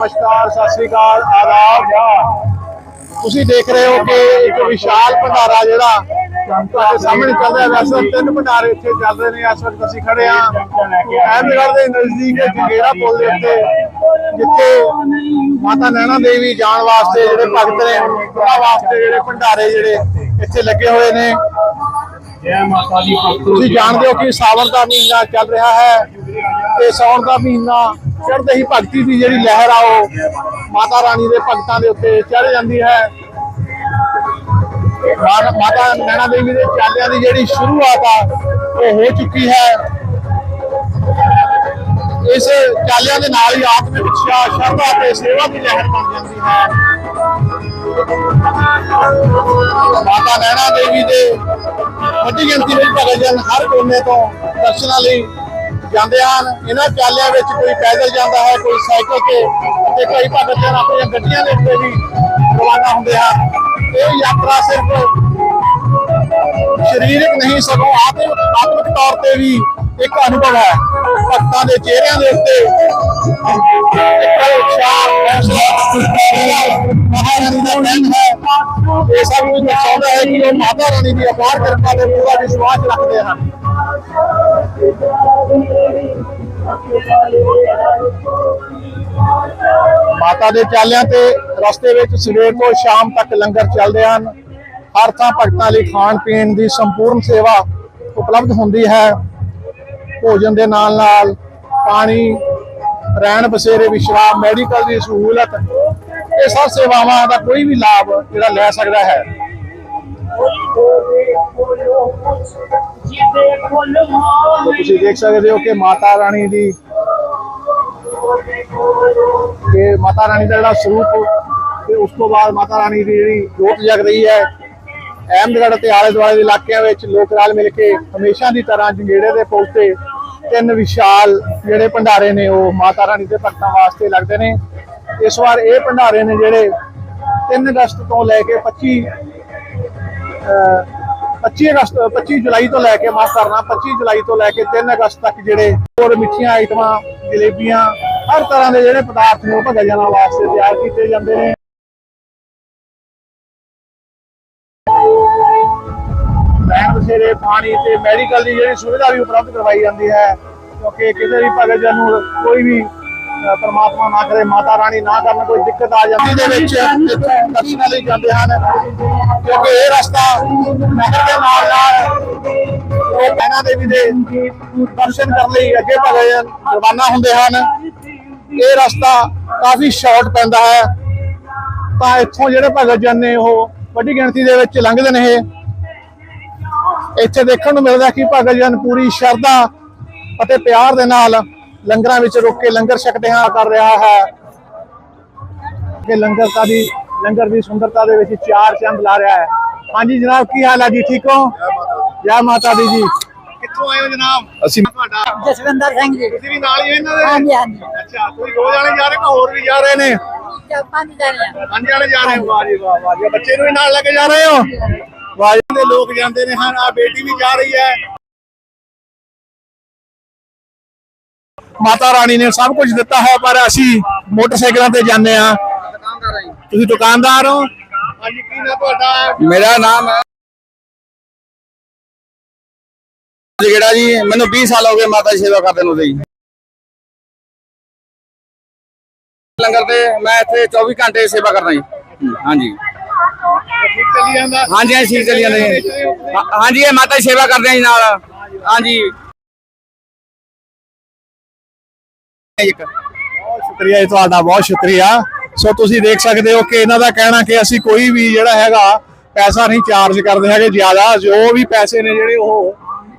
ਨਮਸਕਾਰ, ਸਤਿ ਸ੍ਰੀ ਅਕਾਲ, ਆਦਾਬ ਤੁਸੀਂ ਦੇਖ ਰਹੇ ਹੋ ਕਿ ਇੱਕ ਵਿਸ਼ਾਲ ਭੰਡਾਰਾ ਜਿਹੜਾ ਤੁਹਾਡੇ ਸਾਹਮਣੇ ਚੱਲ ਰਿਹਾ ਵੈਸੇ ਤਿੰਨ ਭੰਡਾਰੇ ਇੱਥੇ ਚੱਲ ਰਹੇ ਨੇ, ਇਸ ਵਕਤ ਅਸੀਂ ਖੜੇ ਹਾਂ। ਅਹਿਮਦਗੜ੍ਹ ਦੇ ਨਜ਼ਦੀਕ ਜੰਗੇਰਾ ਪੁਲ ਦੇ ਉੱਤੇ, ਜਿੱਥੇ ਮਾਤਾ ਨੈਣਾ ਦੇਵੀ ਜਾਣ ਵਾਸਤੇ ਜਿਹੜੇ ਭਗਤ ਨੇ, ਉਹਨਾਂ ਵਾਸਤੇ ਜਿਹੜੇ ਭੰਡਾਰੇ ਜਿਹੜੇ ਇੱਥੇ ਲੱਗੇ ਹੋਏ ਨੇ। ਤੁਸੀਂ ਜਾਣਦੇ ਹੋ ਕਿ ਸਾਵਣ ਦਾ ਮਹੀਨਾ ਚੱਲ ਰਿਹਾ ਹੈ ਤੇ ਸਾਉਣ ਦਾ ਮਹੀਨਾ ਚੜ੍ਹਦੇ ਹੀ ਭਗਤੀ ਦੀ ਜਿਹੜੀ ਲਹਿਰ ਆ ਉਹ ਮਾਤਾ ਰਾਣੀ ਦੇ ਭਗਤਾਂ ਦੇ ਉੱਤੇ ਚੜ੍ਹ ਜਾਂਦੀ ਹੈ। ਮਾਤਾ ਨੈਣਾ ਦੇਵੀ ਦੇ ਚਾਲਿਆਂ ਦੀ ਜਿਹੜੀ ਸ਼ੁਰੂਆਤ ਆ, ਉਹ ਹੋ ਚੁੱਕੀ ਹੈ। ਇਸ ਚਾਲਿਆਂ ਦੇ ਨਾਲ ਹੀ ਆਪ ਆਤਮਿਕ ਉਤਸ਼ਾਹ ਸ਼ਰਧਾ ਤੇ ਸੇਵਾ ਦੀ ਲਹਿਰ ਬਣ ਜਾਂਦੀ ਹੈ। ਮਾਤਾ ਨੈਣਾ ਦੇਵੀ ਦੇ ਵੱਡੀ ਗਿਣਤੀ ਵਿੱਚ ਭਗਤ ਜਨ ਹਰ ਕੋਨੇ ਤੋਂ ਦਰਸ਼ਨਾਂ ਲਈ ਜਾਂਦੇ ਹਨ। ਇਹਨਾਂ ਚਾਲਿਆਂ ਵਿੱਚ ਕੋਈ ਪੈਦਲ ਜਾਂਦਾ ਹੈ, ਕੋਈ ਸਾਈਕਲ ਤੇ ਤੇ ਕੋਈ ਭਗਤ ਜਨ ਆਪਣੀਆਂ ਗੱਡੀਆਂ ਦੇ ਉੱਤੇ ਵੀ ਰਵਾਨਾ ਹੁੰਦੇ ਹਨ। ਇਹ ਯਾਤਰਾ ਸਿਰਫ ਸਰੀਰਕ ਨਹੀਂ, ਸਗੋਂ ਆਤਮਿਕ ਤੌਰ ਤੇ ਵੀ ਇੱਕ ਅਨੁਭਵ ਹੈ। ਭਗਤਾਂ ਦੇ ਚਿਹਰਿਆਂ ਦੇ ਉੱਤੇ ਮਹਾਰਾਣੀ ਦਾ ਇਹ ਸਭ ਨੂੰ ਦਰਸਾਉਂਦਾ ਹੈ ਕਿ ਉਹ ਮਾਤਾ ਰਾਣੀ ਦੀ ਅਪਾਰ ਕਿਰਪਾ ਤੇ ਪੂਰਾ ਵਿਸ਼ਵਾਸ ਰੱਖਦੇ ਹਨ। ਮਾਤਾ ਦੇ ਚਾਲਿਆਂ ਤੇ ਰਸਤੇ ਵਿੱਚ ਸਵੇਰ ਤੋਂ ਸ਼ਾਮ ਤੱਕ ਲੰਗਰ ਚੱਲਦੇ ਹਨ। ਹਰ ਥਾਂ ਭਗਤਾਂ ਲਈ ਖਾਣ ਪੀਣ ਦੀ ਸੰਪੂਰਨ ਸੇਵਾ ਉਪਲਬਧ ਹੁੰਦੀ ਹੈ। ਭੋਜਨ ਦੇ ਨਾਲ ਨਾਲ ਪਾਣੀ, ਰਹਿਣ ਬਸੇਰੇ, ਵਿਸ਼ਰਾਮ ਮੈਡੀਕਲ ਦੀ ਸਹੂਲਤ, ਇਹ ਸਭ ਸੇਵਾਵਾਂ ਦਾ ਕੋਈ ਵੀ ਲਾਭ ਜਿਹੜਾ ਲੈ ਸਕਦਾ ਹੈ। ਤੁਸੀਂ ਦੇਖ ਸਕਦੇ ਹੋ ਕਿ ਮਾਤਾ ਰਾਣੀ ਦੀ ਕਿ ਮਾਤਾ ਰਾਣੀ ਦਾ ਜਿਹੜਾ ਸਰੂਪ, ਤੇ ਉਸ ਤੋਂ ਬਾਅਦ ਮਾਤਾ ਰਾਣੀ ਦੀ ਜਿਹੜੀ ਜੋਤ ਜਗ ਰਹੀ ਹੈ, ਅਹਿਮਦਗੜ੍ਹ ਤੇ ਆਲੇ ਦੁਆਲੇ ਦੇ ਇਲਾਕਿਆਂ ਵਿੱਚ ਲੋਕ ਰਲ ਮਿਲ ਕੇ ਹਮੇਸ਼ਾ ਦੀ ਤਰ੍ਹਾਂ ਜੰਗੇੜੇ ਦੇ ਪੁਲ ਤੇ ਤਿੰਨ ਵਿਸ਼ਾਲ ਜਿਹੜੇ ਭੰਡਾਰੇ ਨੇ, ਉਹ ਮਾਤਾ ਰਾਣੀ ਦੇ ਭਗਤਾਂ ਵਾਸਤੇ ਲੱਗਦੇ ਨੇ। ਇਸ ਵਾਰ ਇਹ ਭੰਡਾਰੇ ਨੇ ਜਿਹੜੇ 3 ਅਗਸਤ ਤੋਂ ਲੈ ਕੇ 25 25 ਅਗਸਤ 25 ਜੁਲਾਈ ਤੋਂ ਲੈ ਕੇ ਮਾਫ ਕਰਨਾ 25 ਜੁਲਾਈ ਤੋਂ ਲੈ ਕੇ 3 ਅਗਸਤ ਤੱਕ ਜਿਹੜੇ ਹੋਰ ਮਿੱਠੀਆਂ ਆਈਟਮਾਂ, ਜਲੇਬੀਆਂ, ਹਰ ਤਰ੍ਹਾਂ ਦੇ ਜਿਹੜੇ ਪਦਾਰਥ ਨੇ ਉਹ ਭਗਤ ਜਨਾਂ ਵਾਸਤੇ ਤਿਆਰ ਕੀਤੇ ਜਾਂਦੇ ਨੇ। ਰਹਿਣ ਬਸੇਰੇ ਪਾਣੀ ਤੇ ਮੈਡੀਕਲ ਦੀ ਜਿਹੜੀ ਸੁਵਿਧਾ ਵੀ ਉਪਲਬਧ ਕਰਵਾਈ ਜਾਂਦੀ ਹੈ, ਕਿਉਂਕਿ ਕਿਸੇ ਵੀ ਭਗਤ ਜਨ ਨੂੰ ਕੋਈ ਵੀ ਪ੍ਰਮਾਤਮਾ ਨਾ ਕਰੇ ਮਾਤਾ ਰਾਣੀ ਨਾ ਕਰਨ ਕੋਈ ਦਿੱਕਤ ਆ ਜਾਂਦੀ। ਦੇ ਵਿੱਚ ਦਰਸ਼ਨਾਂ ਲਈ ਜਾਂਦੇ ਹਨ ਕਿਉਂਕਿ ਇਹ ਰਸਤਾ ਨਹਿਰ ਦੇ ਨਾਲ ਨਾਲ ਉਹ ਪੈਨਾ ਦੇਵੀ ਦੇ ਦਰਸ਼ਨ ਕਰਨ ਲਈ ਅੱਗੇ ਜਨ ਰਵਾਨਾ ਹੁੰਦੇ ਹਨ। ਇਹ ਰਸਤਾ ਕਾਫੀ ਸ਼ਾਰਟ ਪੈਂਦਾ ਹੈ। ਤਾਂ ਇੱਥੋਂ ਜਿਹੜੇ ਭਗਤ ਜਨ ਨੇ ਉਹ ਵੱਡੀ ਗਿਣਤੀ ਦੇ ਵਿੱਚ ਲੰਘਦੇ ਨੇ ਇਹ। ਇੱਥੇ ਦੇਖਣ ਨੂੰ ਮਿਲਦਾ ਕਿ ਭਗਤ ਜਨ ਪੂਰੀ ਸ਼ਰਧਾ ਅਤੇ ਪਿਆਰ ਦੇ ਨਾਲ ਲੰਗਰਾਂ ਵਿੱਚ ਰੁਕ ਕੇ ਲੰਗਰ ਛਕਦੇ ਹਾਂ ਕਰ ਰਿਹਾ ਹੈ। ਕਿ ਲੰਗਰ ਦਾ ਦੀ ਲੰਗਰ ਦੀ ਸੁੰਦਰਤਾ ਦੇ ਵਿੱਚ ਚਾਰ ਚੰਦ ਲਾ ਰਿਹਾ ਹੈ। ਹਾਂਜੀ ਜਨਾਬ ਕੀ ਹਾਲ ਹੈ ਜੀ? ਠੀਕ ਹੋ? ਜੈ ਮਾਤਾ ਦੀ। ਜੀ ਕਿੱਥੋਂ ਆਏ ਹੋ ਜਨਾਬ? ਅਸੀਂ ਤੁਹਾਡਾ? ਜਸਵਿੰਦਰ ਸਿੰਘ ਜੀ। ਤੁਸੀਂ ਵੀ ਨਾਲ ਹੀ ਇਹਨਾਂ ਦੇ? ਹਾਂਜੀ ਹਾਂਜੀ। ਅੱਛਾ ਤੁਸੀਂ ਦੋ ਜਾਣੇ ਜਾ ਰਹੇ ਹੋ ਹੋਰ ਵੀ ਜਾ ਰਹੇ ਨੇ? ਚਾਰ ਪੰਜ ਜਣੇ ਆ ਪੰਜ ਜਾਣੇ ਜਾ ਰਹੇ ਹੋ। ਵਾਹ ਜੀ ਵਾਹ ਵਾਹ। ਜੀ ਬੱਚੇ ਨੂੰ ਵੀ ਨਾਲ ਲੈ ਕੇ ਜਾ ਰਹੇ ਹੋ? ਵਾਹ ਜੀ ਦੇ ਲੋਕ ਜਾਂਦੇ ਨੇ ਹਨ ਆ ਬੇਟੀ ਵੀ ਜਾ ਰਹੀ ਹੈ। ਮਾਤਾ ਰਾਣੀ ਨੇ ਸਭ ਕੁਝ ਦਿੱਤਾ ਹੈ ਪਰ ਅਸੀਂ ਮੋਟਰਸਾਈਕਲਾਂ ਤੇ ਜਾਂਦੇ ਆ ਤੁਸੀਂ ਦੁਕਾਨਦਾਰ ਹੋ? ਹਾਂਜੀ ਕੀ ਨਾ ਤੁਹਾਡਾ? ਮੇਰਾ ਨਾਮ ਹੈ। ਜਿਹੜਾ ਜੀ? ਮੈਨੂੰ 20 ਸਾਲ ਹੋ ਗਏ ਮਾਤਾ ਦੀ ਸੇਵਾ ਕਰਦੇ ਨੂੰ ਜੀ। ਲੰਗਰ ਤੇ ਮੈਂ ਇੱਥੇ 24 ਘੰਟੇ ਸੇਵਾ ਕਰਦਾ ਜੀ। ਹਾਂਜੀ। ਹਾਂਜੀ ਹਾਂਜੀ ਠੀਕ ਚੱਲੀ ਜਾਂਦੇ। ਹਾਂਜੀ ਇਹ ਮਾਤਾ ਦੀ ਸੇਵਾ ਕਰਦੇ ਆ ਜੀ ਨਾਲ। ਹਾਂਜੀ। ਇੱਕ। ਬਹੁਤ ਸ਼ੁਕਰੀਆ ਜੀ ਤੁਹਾਡਾ, ਬਹੁਤ ਸ਼ੁਕਰੀਆ। ਸੋ ਤੁਸੀਂ ਦੇਖ ਸਕਦੇ ਹੋ ਕਿ ਇਹਨਾਂ ਦਾ ਕਹਿਣਾ ਕਿ ਅਸੀਂ ਕੋਈ ਵੀ ਜਿਹੜਾ ਹੈਗਾ, ਪੈਸਾ ਨਹੀਂ ਚਾਰਜ ਕਰਦੇ ਹੈਗੇ ਜ਼ਿਆਦਾ। ਜੋ ਵੀ ਪੈਸੇ ਨੇ ਜਿਹੜੇ ਉਹ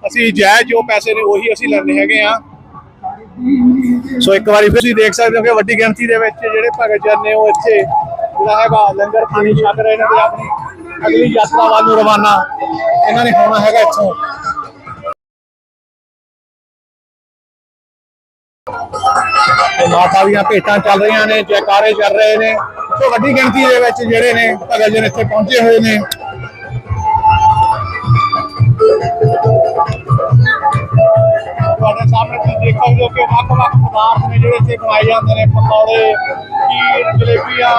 ਅਸੀਂ ਜਾਇਜ਼ ਜੋ ਪੈਸੇ ਨੇ ਉਹੀ ਅਸੀਂ ਲੈਂਦੇ ਹੈਗੇ ਆ। ਸੋ ਇੱਕ ਵਾਰੀ ਫਿਰ ਤੁਸੀਂ ਦੇਖ ਸਕਦੇ ਹੋ ਕਿ ਵੱਡੀ ਗਿਣਤੀ ਦੇ ਵਿੱਚ ਜਿਹੜੇ ਭਗਤ ਜਨ ਨੇ ਉਹ ਇੱਥੇ ਜਿਹੜਾ ਹੈਗਾ, ਲੰਗਰ ਪਾਣੀ ਛਕ ਰਹੇ ਨੇ ਤੇ ਆਪਣੀ ਅਗਲੀ ਯਾਤਰਾ ਵੱਲ ਨੂੰ ਰਵਾਨਾ। ਇਹਨਾਂ ਨੇ ਹੋਣਾ ਹੈਗਾ ਇੱਥੋਂ। ਮਾਤਾ ਦੀਆਂ ਭੇਟਾਂ ਚੱਲ ਰਹੀਆਂ ਨੇ, ਜੈਕਾਰੇ ਚੱਲ ਰਹੇ ਨੇ। ਸੋ ਵੱਡੀ ਗਿਣਤੀ ਦੇ ਵਿੱਚ ਜਿਹੜੇ ਨੇ ਭਗਤ ਜਨ ਇੱਥੇ ਪਹੁੰਚੇ ਹੋਏ ਨੇ। ਤੁਹਾਡੇ ਸਾਹਮਣੇ ਤੁਸੀਂ ਦੇਖੋਗੇ ਕਿ ਵੱਖ-ਵੱਖ ਪਦਾਰਥ ਨੇ ਜਿਹੜੇ ਇੱਥੇ ਬਣਾਏ ਜਾਂਦੇ ਨੇ, ਪਕੌੜੇ ਜਲੇਬੀਆਂ,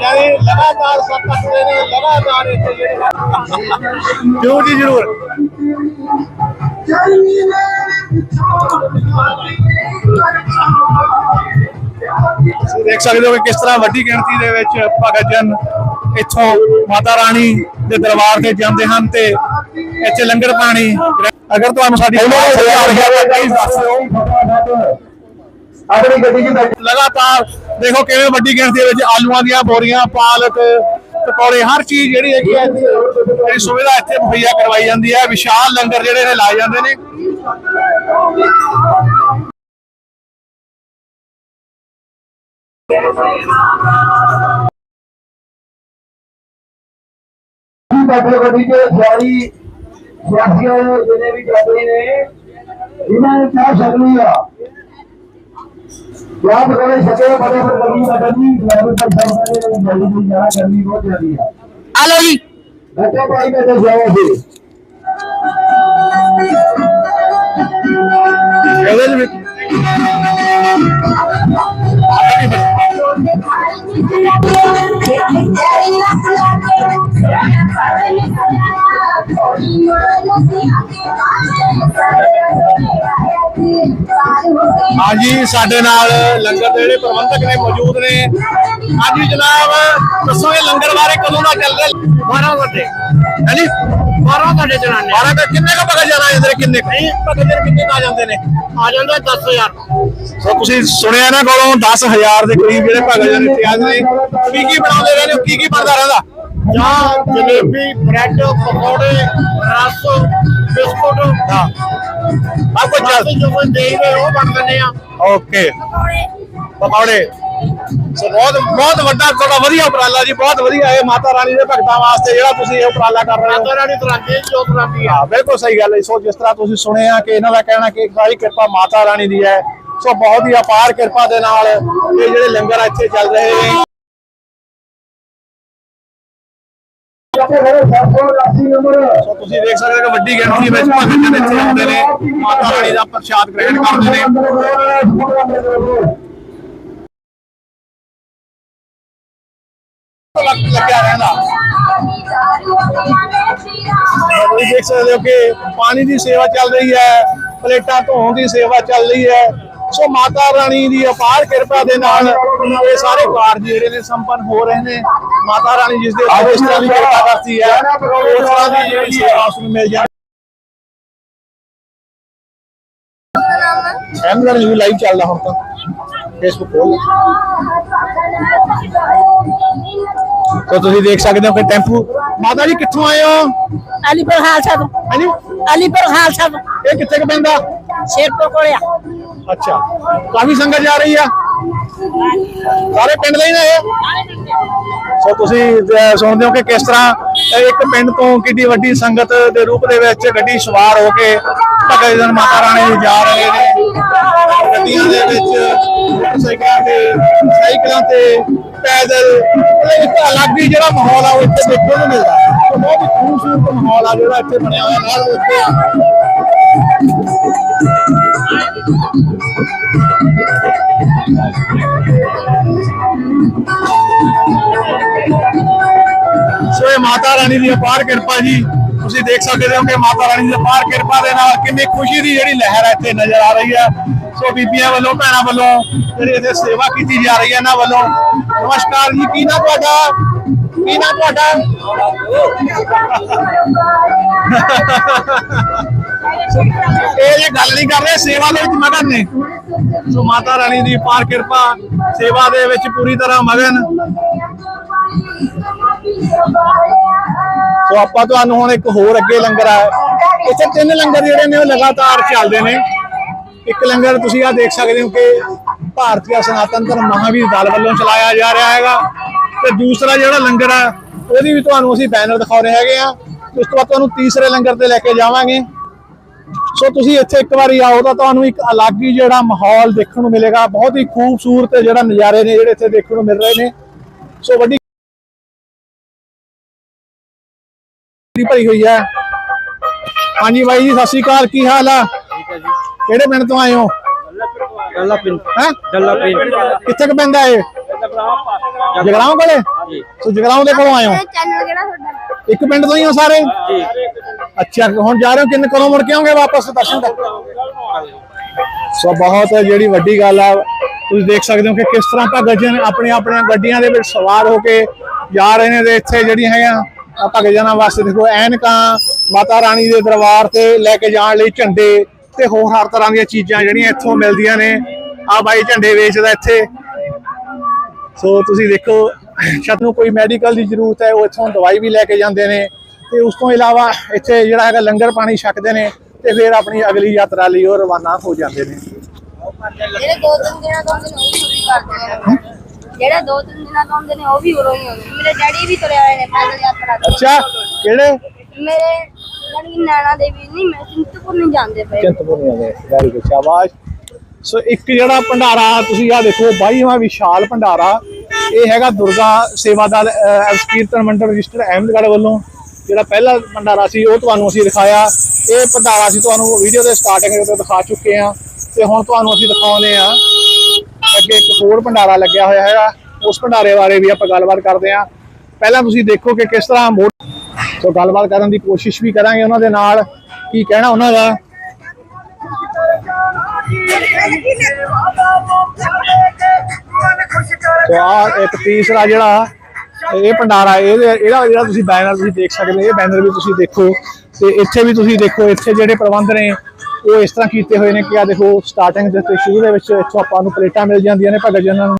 ਯਾਨੀ ਲਗਾਤਾਰ ਸੱਤ ਅੱਠ ਦਿਨ ਲਗਾਤਾਰ ਇੱਥੇ ਜਿਹੜੇ ਜਰੂਰ ਜੀ, ਜਰੂਰ। ਤੁਸੀਂ ਦੇਖ ਸਕਦੇ ਹੋ ਕਿ ਕਿਸ ਤਰ੍ਹਾਂ ਵੱਡੀ ਗਿਣਤੀ ਦੇ ਵਿੱਚ ਭਗਤ ਜਨ ਇੱਥੋਂ ਮਾਤਾ ਰਾਣੀ ਦੇ ਦਰਬਾਰ ਤੇ ਜਾਂਦੇ ਹਨ ਤੇ ਇੱਥੇ ਲੰਗਰ ਪਾਣੀ ਅਗਰ ਤੁਹਾਨੂੰ ਸਾਡੀ ਆਪਣੀ ਗੱਡੀ ਬੈਠ ਲਗਾਤਾਰ ਦੇਖੋ ਕਿਵੇਂ ਵੱਡੀ ਗਿਣਤੀ ਦੇ ਵਿੱਚ ਆਲੂਆਂ ਦੀਆਂ ਬੋਰੀਆਂ ਪਾਲਕ ਪਕੌੜੇ, ਹਰ ਚੀਜ਼ ਜਿਹੜੀ ਹੈਗੀ ਹੈ ਇੱਥੇ ਸੁਵਿਧਾ ਇੱਥੇ ਮੁਹੱਈਆ ਕਰਵਾਈ ਜਾਂਦੀ ਹੈ, ਵਿਸ਼ਾਲ ਲੰਗਰ ਜਿਹੜੇ ਨੇ ਲਾਏ ਜਾਂਦੇ ਨੇ। ਬੈਠੇ ਗੱਡੀ 'ਚ ਸਿਆਸੀਆਂ ਦੇ ਜਿੰਨੇ ਵੀ ਯਾਤਰੀ ਨੇ, ਇਹਨਾਂ ਨੇ ਚਾਹ ਸਕਲੀ ਆ? ਯਾਦ ਕਰੇ ਸਕੇ ਬੜੇ ਬੜੇ ਗੱਡੀ ਦਾ ਪਰ ਜਲਦੀ ਜਲਦੀ ਜਾਣਾ ਕਰਨੀ ਬਹੁਤ ਜ਼ਿਆਦੀ ਆ ਹਲੋ ਜੀ। ਬੈਠੇ ਭਾਈ ਬੈਠੇ ਜਾਓ ਸੀ ਇਹਦੇ ਵਿੱਚ ਹਾਂਜੀ ਸਾਡੇ ਨਾਲ ਲੰਗਰ ਦੇ ਜਿਹੜੇ ਪ੍ਰਬੰਧਕ ਨੇ ਮੌਜੂਦ ਨੇ। ਹਾਂਜੀ ਜਨਾਬ ਦੱਸੋ ਇਹ ਲੰਗਰ ਬਾਰੇ ਕਦੋਂ ਦਾ ਚੱਲ ਰਿਹਾ? 12 ਘੰਟੇ ਹਾਂਜੀ 12 ਘੰਟੇ ਚਲਾਣੇ 12 ਘੰਟੇ ਕਿੰਨੇ ਕੁ ਭਗਤ ਜਾਣਾ ਨੇ ਕਿੰਨੇ? ਭਗਤ ਜਨ ਕਿੰਨੇ ਆ ਜਾਂਦੇ ਨੇ? ਆ ਜਾਂਦੇ 10000 ਸੋ ਤੁਸੀਂ ਸੁਣਿਆ ਨਾ ਕੋਲੋਂ 10000 ਦੇ ਕਰੀਬ ਜਿਹੜੇ ਭਗਤ ਜਨ ਇੱਥੇ ਆਉਂਦੇ ਨੇ। ਕੀ ਕੀ ਬਣਾਉਂਦੇ ਰਹਿੰਦੇ ਹੋ? ਕੀ ਕੀ ਬਣਦਾ ਰਹਿੰਦਾ? ਚਾਹ ਜਲੇਬੀ ਬ੍ਰੈਡ ਪਕੌੜੇ ਰਸ ਬਿਸਕੁਟ। ਹਾਂ। ਆ ਕੁਝ ਬਾਕੀ ਜੋ ਕੋਈ ਦੇਈਦੇ ਉਹ ਬਣ ਦਿੰਦੇ ਆ। ਓਕੇ। ਪਕੌੜੇ। ਸੋ ਬਹੁਤ ਬਹੁਤ ਵੱਡਾ ਤੁਹਾਡਾ ਵਧੀਆ ਉਪਰਾਲਾ ਜੀ ਬਹੁਤ ਵਧੀਆ ਇਹ ਮਾਤਾ ਰਾਣੀ ਦੇ ਭਗਤਾਂ ਵਾਸਤੇ ਜਿਹੜਾ ਤੁਸੀਂ ਇਹ ਉਪਰਾਲਾ ਕਰ ਰਹੇ ਹੋ। ਮਾਤਾ ਰਾਣੀ ਤਰਾਂਗੇ ਜੋ ਤਰਾਂਗੀ ਆ। ਹਾਂ ਬਿਲਕੁਲ ਸਹੀ ਗੱਲ ਹੈ ਸੋ ਜਿਸ ਤਰ੍ਹਾਂ ਤੁਸੀਂ ਸੁਣਿਆ ਕਿ ਇਹਨਾਂ ਦਾ ਕਹਿਣਾ ਕਿ ਸਾਰੀ ਕਿਰਪਾ ਮਾਤਾ ਰਾਣੀ ਦੀ ਹੈ ਸੋ ਬਹੁਤ ਹੀ ਅਪਾਰ ਕਿਰਪਾ ਦੇ ਨਾਲ ਇਹ ਜਿਹੜੇ ਲੰਗਰ ਇੱਥੇ ਚੱਲ ਰਹੇ ਨੇ। ਸੋ ਤੁਸੀਂ ਦੇਖ ਸਕਦੇ ਹੋ ਕਿ ਵੱਡੀ ਗਿਣਤੀ ਵਿੱਚ ਭਗਤ ਜਨ ਇੱਥੇ ਆਉਂਦੇ ਨੇ ਮਾਤਾ ਰਾਣੀ ਦਾ ਪ੍ਰਸ਼ਾਦ ਗ੍ਰਹਿਣ ਕਰਦੇ ਨੇ। ਲੱਗ- ਲੱਗਿਆ ਰਹਿੰਦਾ ਤੁਸੀਂ ਦੇਖ ਸਕਦੇ ਹੋ ਕਿ ਪਾਣੀ ਦੀ ਸੇਵਾ ਚੱਲ ਰਹੀ ਹੈ ਪਲੇਟਾਂ ਧੋਣ ਦੀ ਸੇਵਾ ਚੱਲ ਰਹੀ ਹੈ। ਸੋ ਮਾਤਾ ਰਾਣੀ ਦੀ ਅਪਾਰ ਕਿਰਪਾ ਦੇ ਨਾਲ ਇਹ ਸਾਰੇ ਕਾਰਜ ਜਿਹੜੇ ਨੇ ਸੰਪੰਨ ਹੋ ਰਹੇ ਨੇ। ਮਾਤਾ ਰਾਣੀ ਜਿਸ ਦੇ ਉੱਤੇ ਇਸ ਤਰ੍ਹਾਂ ਦੀ ਕਿਰਪਾ ਕਰਦੀ ਹੈ ਉਸ ਤਰ੍ਹਾਂ ਦੀ ਜਿਹੜੀ ਸੇਵਾ ਉਸ ਨੂੰ ਮਿਲ ਜਾਂਦੀ ਐਮਰਨ ਵੀ ਲਾਈਵ ਚੱਲਦਾ ਹੁਣ ਤਾਂ। ਫੇਸਬੁੱਕ ਖੋਲ ਸੋ ਤੁਸੀਂ ਦੇਖ ਸਕਦੇ ਹੋ ਕਿ ਟੈਂਪੂ ਮਾਤਾ ਜੀ ਕਿੱਥੋਂ ਆਏ ਹੋ? ਅਲੀਪੁਰ ਖਾਲਸਾ ਤੋਂ। ਹਾਂਜੀ। ਅਲੀਪੁਰ ਖਾਲਸਾ ਤੋਂ। ਇਹ ਕਿੱਥੇ ਕੁ ਪੈਂਦਾ ਸ਼ੇਰਪੁਰ ਕੋਲਿਆ ਅੱਛਾ। ਕਾਫੀ ਸੰਗਤ ਜਾ ਰਹੀ ਆ? ਸਾਰੇ ਪਿੰਡ ਦੇ ਹੀ ਨੇ ਇਹ? ਸੋ ਤੁਸੀਂ ਸੁਣਦੇ ਹੋ ਕਿ ਕਿਸ ਤਰ੍ਹਾਂ ਇੱਕ ਪਿੰਡ ਤੋਂ ਕਿੰਨੀ ਵੱਡੀ ਸੰਗਤ ਦੇ ਰੂਪ ਦੇ ਵਿੱਚ ਗੱਡੀ ਸਵਾਰ ਹੋ ਕੇ ਭਗਤ ਜਨ ਮਾਤਾ ਰਾਣੀ ਜਾ ਰਹੇ ਨੇ। ਗੱਡੀਆਂ ਦੇ ਵਿੱਚ ਮੋਟਰਸਾਈਕਲਾਂ ਤੇ, ਸਾਈਕਲਾਂ ਤੇ ਪੈਦਲ ਇੱਕ ਅਲੱਗ ਹੀ ਜਿਹੜਾ ਮਾਹੌਲ ਆ ਉਹ ਇੱਥੇ ਦੇਖਣ ਨੂੰ ਮਿਲਦਾ। ਬਹੁਤ ਖੂਬਸੂਰਤ ਮਾਹੌਲ ਆ ਜਿਹੜਾ ਇੱਥੇ ਬਣਿਆ ਹੋਇਆ ਨਹਿਰ ਉੱਤੇ ਸੋ ਇਹ ਮਾਤਾ ਰਾਣੀ ਦੀ ਅਪਾਰ ਕਿਰਪਾ ਜੀ, ਤੁਸੀਂ ਦੇਖ ਸਕਦੇ ਹੋ ਕਿ ਮਾਤਾ ਰਾਣੀ ਦੀ ਅਪਾਰ ਕਿਰਪਾ ਦੇ ਨਾਲ ਕਿੰਨੀ ਖੁਸ਼ੀ ਦੀ ਜਿਹੜੀ ਲਹਿਰ ਇੱਥੇ ਨਜ਼ਰ ਆ ਰਹੀ ਹੈ ਸੋ ਬੀਬੀਆਂ ਵੱਲੋਂ, ਭੈਣਾਂ ਵੱਲੋਂ ਜਿਹੜੀ ਇੱਥੇ ਸੇਵਾ ਕੀਤੀ ਜਾ ਰਹੀ ਹੈ ਇਹਨਾਂ ਵੱਲੋਂ ਨਮਸਕਾਰ ਜੀ। ਕੀ ਨਾ ਤੁਹਾਡਾ? ਕੀ ਨਾ ਤੁਹਾਡਾ? ਇਹ ਜੇ ਗੱਲ ਨਹੀਂ ਕਰ ਰਹੇ, ਸੇਵਾ ਦੇ ਵਿੱਚ ਮਗਨ ਨੇ। ਸੋ ਮਾਤਾ ਰਾਣੀ ਦੀ ਪਾਰ ਕਿਰਪਾ, ਸੇਵਾ ਦੇ ਵਿੱਚ ਪੂਰੀ ਤਰ੍ਹਾਂ ਮਗਨ। ਸੋ ਆਪਾਂ ਤੁਹਾਨੂੰ ਹੁਣ ਇੱਕ ਹੋਰ ਅੱਗੇ ਲੰਗਰ ਆ। ਇੱਥੇ ਤਿੰਨ ਲੰਗਰ ਜਿਹੜੇ ਨੇ, ਉਹ ਲਗਾਤਾਰ ਚੱਲਦੇ ਨੇ। ਇੱਕ ਲੰਗਰ ਤੁਸੀਂ ਆ ਦੇਖ ਸਕਦੇ ਹੋ ਕਿ ਭਾਰਤੀ ਸਨਾਤਨ ਧਰਮ ਮਹਾਵੀਰ ਦਲ ਵੱਲੋਂ ਚਲਾਇਆ ਜਾ ਰਿਹਾ ਹੈਗਾ। ਤੇ ਦੂਸਰਾ ਜਿਹੜਾ ਲੰਗਰ ਆ, ਉਹਦੀ ਵੀ ਤੁਹਾਨੂੰ ਅਸੀਂ ਬੈਨਰ ਦਿਖਾਉਣੇ ਹੈਗੇ ਆ। ਉਸ ਤੋਂ ਬਾਅਦ ਤੁਹਾਨੂੰ ਤੀਸਰੇ ਲੰਗਰ ਤੇ ਲੈ ਕੇ ਜਾਵਾਂਗੇ। ਸੋ ਤੁਸੀਂ ਇੱਥੇ ਇੱਕ ਵਾਰੀ ਆਓ ਤਾਂ ਤੁਹਾਨੂੰ ਇੱਕ ਅਲੱਗ ਹੀ ਜਿਹੜਾ ਮਾਹੌਲ ਦੇਖਣ ਨੂੰ ਮਿਲੇਗਾ। ਬਹੁਤ ਹੀ ਖੂਬਸੂਰਤ ਜਿਹੜਾ ਨਜ਼ਾਰੇ ਨੇ ਜਿਹੜੇ ਇੱਥੇ ਦੇਖਣ ਨੂੰ ਮਿਲ ਰਹੇ ਨੇ। ਸੋ ਵੱਡੀ ਦੀ ਭਰੀ ਹੋਈ ਹੈ। ਹਾਂਜੀ ਬਾਈ ਜੀ ਸਤਿ ਸ਼੍ਰੀ ਅਕਾਲ। ਕੀ ਹਾਲ ਆ? ਕਿਹੜੇ ਪਿੰਡ ਤੋਂ ਆਏ ਹੋ? ਡੱਲਾ ਪਿੰਡ ਹੈ ਡੱਲਾ ਪਿੰਡ ਕਿੱਥੇ ਕੁ ਪੈਂਦਾ ਇਹ? ਜਗਰਾਉਂ ਕੋਲੇ? ਸੋ ਜਗਰਾਉਂ ਦੇ ਕੋਲੋਂ ਆਏ ਹੋ? ਚੈਨਲ ਕਿਹੜਾ ਤੁਹਾਡਾ? ਇੱਕ ਪਿੰਡ ਤੋਂ ਹੀ ਹੋ ਸਾਰੇ? ਅੱਛਾ, ਹੁਣ ਜਾ ਰਹੇ ਹੋ ਕਿੰਨੇ ਕਦੋਂ ਮੁੜ ਕੇ ਆਓਗੇ ਵਾਪਸ ਦਰਸ਼ਨ ਕਰ ਸੋ ਬਹੁਤ ਜਿਹੜੀ ਵੱਡੀ ਗੱਲ ਆ, ਤੁਸੀਂ ਦੇਖ ਸਕਦੇ ਹੋ ਕਿ ਕਿਸ ਤਰ੍ਹਾਂ ਭਗਤ ਜਨ ਆਪਣੇ ਆਪਣੀਆਂ ਗੱਡੀਆਂ ਦੇ ਵਿੱਚ ਸਵਾਰ ਹੋ ਕੇ ਜਾ ਰਹੇ ਨੇ ਤੇ ਇੱਥੇ ਜਿਹੜੀਆਂ ਹੈਗੀਆਂ, ਆਹ ਭਗਤ ਜਨਾਂ ਵਾਸਤੇ ਦੇਖੋ, ਐਨਕਾਂ ਮਾਤਾ ਰਾਣੀ ਦੇ ਦਰਬਾਰ ਤੇ ਲੈ ਕੇ ਜਾਣ ਲਈ ਝੰਡੇ ਤੇ ਹੋਰ ਹਰ ਤਰ੍ਹਾਂ ਦੀਆਂ ਚੀਜ਼ਾਂ ਜਿਹੜੀਆਂ ਇੱਥੋਂ ਮਿਲਦੀਆਂ ਨੇ। ਆ ਬਾਈ ਝੰਡੇ ਵੇਚਦਾ ਇੱਥੇ। ਸੋ ਤੁਸੀਂ ਦੇਖੋ, ਸ਼ਾਇਦ ਨੂੰ ਕੋਈ ਮੈਡੀਕਲ ਦੀ ਜ਼ਰੂਰਤ ਹੈ, ਉਹ ਇੱਥੋਂ ਦਵਾਈ ਵੀ ਲੈ ਕੇ ਜਾਂਦੇ ਨੇ। ਤੇ ਉਸ ਤੋਂ ਇਲਾਵਾ ਇੱਥੇ ਜਿਹੜਾ ਹੈਗਾ ਲੰਗਰ ਪਾਣੀ ਛਕਦੇ ਨੇ ਤੇ ਫਿਰ ਆਪਣੀ ਅਗਲੀ ਯਾਤਰਾ ਲਈ ਉਹ ਰਵਾਨਾ ਹੋ ਜਾਂਦੇ ਨੇ। ਜਿਹੜੇ ਦੋ ਤਿੰਨ ਦਿਨਾਂ ਤੋਂ ਹੁੰਦੇ ਨੇ ਉਹ ਵੀ ਉਰੀ ਕਰਦੇ ਨੇ। ਜਿਹੜੇ ਦੋ ਤਿੰਨ ਦਿਨਾਂ ਤੋਂ ਹੁੰਦੇ ਨੇ ਉਹ ਵੀ ਉਰੋਂ ਹੀ ਹੁੰਦੇ ਨੇ। ਮੇਰੇ ਡੈਡੀ ਵੀ ਤੁਰੇ ਹੋਏ ਨੇ ਪੈਦਲ ਯਾਤਰਾ ਤੇ। ਅੱਛਾ ਕਿਹੜੇ? ਮੇਰੇ ਯਾਨੀ ਨੈਣਾ ਦੇਵੀ ਨਹੀਂ ਮੈਂ ਚਿੰਤਪੁਰ ਨਹੀਂ ਜਾਂਦੇ ਪਏ ਚਿੰਤਪੁਰਨੀਆਂ ਦੇ ਵੈਰੀ ਗੁੱਡ ਸ਼ਾਬਾਸ਼। ਸੋ ਇੱਕ ਜਿਹੜਾ ਭੰਡਾਰਾ ਤੁਸੀਂ ਆ ਦੇਖੋ 22ਵਾਂ ਵਿਸ਼ਾਲ ਭੰਡਾਰਾ। ਇਹ ਹੈਗਾ ਦੁਰਗਾ ਸੇਵਾ ਦਾ ਕੀਰਤਨ ਮੰਡਲ ਰਜਿਸਟਰ ਅਹਿਮਦਗੜ੍ਹ ਵੱਲੋਂ। ਜਿਹੜਾ ਪਹਿਲਾ ਭੰਡਾਰਾ ਸੀ, ਉਹ ਤੁਹਾਨੂੰ ਅਸੀਂ ਦਿਖਾਇਆ। ਇਹ ਭੰਡਾਰਾ ਅਸੀਂ ਤੁਹਾਨੂੰ ਵੀਡੀਓ ਦੇ ਸਟਾਰਟਿੰਗ ਦੇ ਦਿਖਾ ਚੁੱਕੇ ਹਾਂ। ਤੇ ਹੁਣ ਤੁਹਾਨੂੰ ਅਸੀਂ ਦਿਖਾਉਂਦੇ ਆ ਅੱਗੇ ਇੱਕ ਹੋਰ ਭੰਡਾਰਾ ਲੱਗਿਆ ਹੋਇਆ ਹੈਗਾ। ਉਸ ਭੰਡਾਰੇ ਬਾਰੇ ਵੀ ਆਪਾਂ ਗੱਲਬਾਤ ਕਰਦੇ ਹਾਂ। ਪਹਿਲਾਂ ਤੁਸੀਂ ਦੇਖੋ ਕਿ ਕਿਸ ਤਰ੍ਹਾਂ ਸੋ ਗੱਲਬਾਤ ਕਰਨ ਦੀ ਕੋਸ਼ਿਸ਼ ਵੀ ਕਰਾਂਗੇ ਉਹਨਾਂ ਦੇ ਨਾਲ। ਕੀ ਕਹਿਣਾ ਉਹਨਾਂ ਦਾ? ਸੋ ਆ ਇੱਕ ਤੀਸਰਾ ਜਿਹੜਾ ਇਹ ਭੰਡਾਰਾ ਇਹਦੇ ਇਹਦਾ ਜਿਹੜਾ ਤੁਸੀਂ ਬੈਨਰ ਤੁਸੀਂ ਦੇਖ ਸਕਦੇ ਹੋ, ਇਹ ਬੈਨਰ ਵੀ ਤੁਸੀਂ ਦੇਖੋ। ਤੇ ਇੱਥੇ ਵੀ ਤੁਸੀਂ ਦੇਖੋ, ਇੱਥੇ ਜਿਹੜੇ ਪ੍ਰਬੰਧ ਨੇ, ਉਹ ਇਸ ਤਰ੍ਹਾਂ ਕੀਤੇ ਹੋਏ ਨੇ ਕਿ ਆ ਦੇਖੋ ਸਟਾਰਟਿੰਗ ਦੇ ਤੇ ਸ਼ੁਰੂ ਦੇ ਵਿੱਚ ਇੱਥੋਂ ਆਪਾਂ ਨੂੰ ਪਲੇਟਾਂ ਮਿਲ ਜਾਂਦੀਆਂ ਨੇ, ਭਗਤ ਜਨਾਂ ਨੂੰ।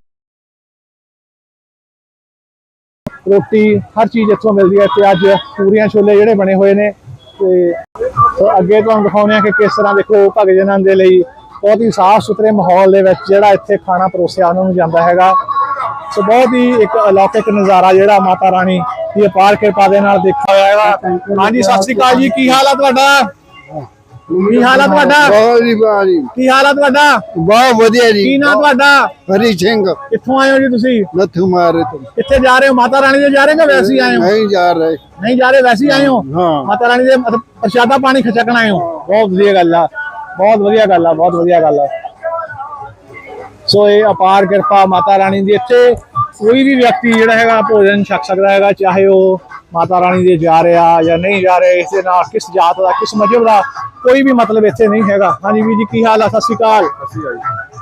ਰੋਟੀ, ਹਰ ਚੀਜ਼ ਇੱਥੋਂ ਮਿਲਦੀ ਹੈ। ਤੇ ਅੱਜ ਪੂਰੀਆਂ ਛੋਲੇ ਜਿਹੜੇ ਬਣੇ ਹੋਏ ਨੇ, ਤੇ ਅੱਗੇ ਤੁਹਾਨੂੰ ਦਿਖਾਉਂਦੇ ਆ ਕਿ ਕਿਸ ਤਰ੍ਹਾਂ ਦੇਖੋ, ਭਗਤ ਜਨਾਂ ਦੇ ਲਈ ਬਹੁਤ ਹੀ ਸਾਫ਼ ਸੁਥਰੇ ਮਾਹੌਲ ਦੇ ਵਿੱਚ ਜਿਹੜਾ ਇੱਥੇ ਖਾਣਾ ਪਰੋਸਿਆ ਉਹਨਾਂ ਨੂੰ ਜਾਂਦਾ ਹੈਗਾ। ਸੋ ਬਹੁਤ ਹੀ ਇੱਕ ਅਲੌਕਿਕ ਨਜ਼ਾਰਾ ਜਿਹੜਾ ਮਾਤਾ ਰਾਣੀ ਦੀ ਅਪਾਰ ਕਿਰਪਾ ਦੇ ਨਾਲ ਦੇਖਿਆ ਹੋਇਆ ਹੈਗਾ। ਹਾਂਜੀ ਸਤਿ ਸ੍ਰੀ ਅਕਾਲ ਜੀ। ਕੀ ਹਾਲ ਆ ਤੁਹਾਡਾ? ਕੀ ਹਾਲ ਆ ਤੁਹਾਡਾ? ਬਹੁਤ ਜੀ ਬਹੁਤ ਜੀ। ਕੀ ਹਾਲ ਆ ਤੁਹਾਡਾ? ਬਹੁਤ ਵਧੀਆ ਕੀ ਜੀ ਨਾਂ ਤੁਹਾਡਾ? ਹਰੀ ਸਿੰਘ। ਕਿੱਥੋਂ ਆਏ ਹੋ ਜੀ ਤੁਸੀਂ? ਨੱਥੂ ਮਾਰੇ ਤੋਂ। ਕਿੱਥੇ ਜਾ ਰਹੇ ਹੋ? ਮਾਤਾ ਰਾਣੀ ਦੇ ਜਾ ਰਹੇ ਹੋ ਕਿ ਵੈਸੇ ਹੀ ਆਏ ਹੋ? ਨਹੀਂ ਜਾ ਰਹੇ। ਨਹੀਂ ਜਾ ਰਹੇ ਵੈਸੇ ਹੀ ਆਏ ਹੋ? ਹਾਂ। ਮਾਤਾ ਰਾਣੀ ਦੇ ਪ੍ਰਸ਼ਾਦਾ ਪਾਣੀ ਖਚਕਣ ਆਏ ਹੋ। ਬਹੁਤ ਵਧੀਆ ਗੱਲ ਆ। ਬਹੁਤ ਵਧੀਆ ਗੱਲ ਆ ਬਹੁਤ ਵਧੀਆ ਗੱਲ ਆ। ਸੋ ਇਹ ਅਪਾਰ ਕਿਰਪਾ ਮਾਤਾ ਰਾਣੀ ਦੀ। ਇੱਥੇ ਕੋਈ ਵੀ ਵਿਅਕਤੀ ਜਿਹੜਾ ਹੈਗਾ ਭੋਜਨ ਛਕ ਸਕਦਾ ਹੈਗਾ ਚਾਹੇ ਉਹ ਮਾਤਾ ਰਾਣੀ ਦੇ ਜਾ ਰਿਹਾ ਜਾਂ ਨਹੀਂ ਜਾ ਰਿਹਾ ਇਸ ਦੇ ਨਾਲ ਕਿਸ ਜਾਤ ਦਾ ਕਿਸ ਮਜ਼ਹਬ ਦਾ ਕੋਈ ਵੀ ਮਤਲਬ ਇੱਥੇ ਨਹੀਂ ਹੈਗਾ। ਹਾਂਜੀ ਵੀਰ ਜੀ ਕੀ ਹਾਲ ਆ? ਸਤਿ ਸ਼੍ਰੀ ਅਕਾਲ।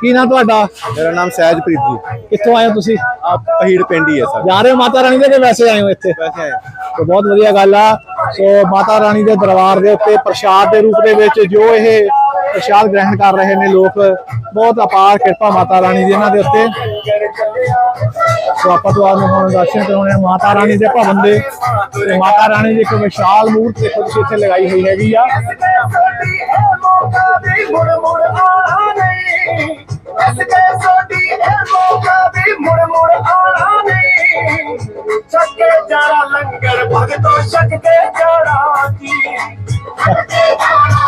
ਕੀ ਨਾਂ ਤੁਹਾਡਾ? ਮੇਰਾ ਨਾਮ ਸਹਿਜਪ੍ਰੀਤ ਜੀ। ਕਿੱਥੋਂ ਆਏ ਹੋ ਤੁਸੀਂ? ਆਪ ਪਹੀੜ ਪਿੰਡ ਹੀ ਹੈ ਸਰ। ਜਾ ਰਹੇ ਹੋ ਮਾਤਾ ਰਾਣੀ ਦੇ ਕਿ ਵੈਸੇ ਆਏ ਹੋ ਇੱਥੇ? ਵੈਸੇ ਆਏ ਤੇ ਬਹੁਤ ਵਧੀਆ ਗੱਲ ਆ। ਸੋ ਮਾਤਾ ਰਾਣੀ ਦੇ ਦਰਬਾਰ ਦੇ ਉੱਤੇ ਪ੍ਰਸ਼ਾਦ ਦੇ ਰੂਪ ਦੇ ਵਿੱਚ ਜੋ ਇਹ ਪ੍ਰਸ਼ਾਦ ਗ੍ਰਹਿਣ ਕਰ ਰਹੇ ਨੇ ਲੋਕ। ਬਹੁਤ ਅਪਾਰ ਕਿਰਪਾ ਮਾਤਾ ਰਾਣੀ ਦੀ ਇਹਨਾਂ ਦੇ ਉੱਤੇ। ਸੋ ਆਪਾਂ ਤੁਹਾਨੂੰ ਹੁਣ ਦਰਸ਼ਨ ਕਰਾਉਣੇ ਆ। ਮਾਤਾ ਰਾਣੀ ਦੇ ਭਵਨ ਦੇ। ਤੇ ਮਾਤਾ ਰਾਣੀ ਦੀ ਇੱਕ ਵਿਸ਼ਾਲ ਮੂਰਤ ਦੇਖੋ ਤੁਸੀਂ ਇੱਥੇ ਲਗਾਈ ਹੋਈ ਹੈਗੀ ਆ।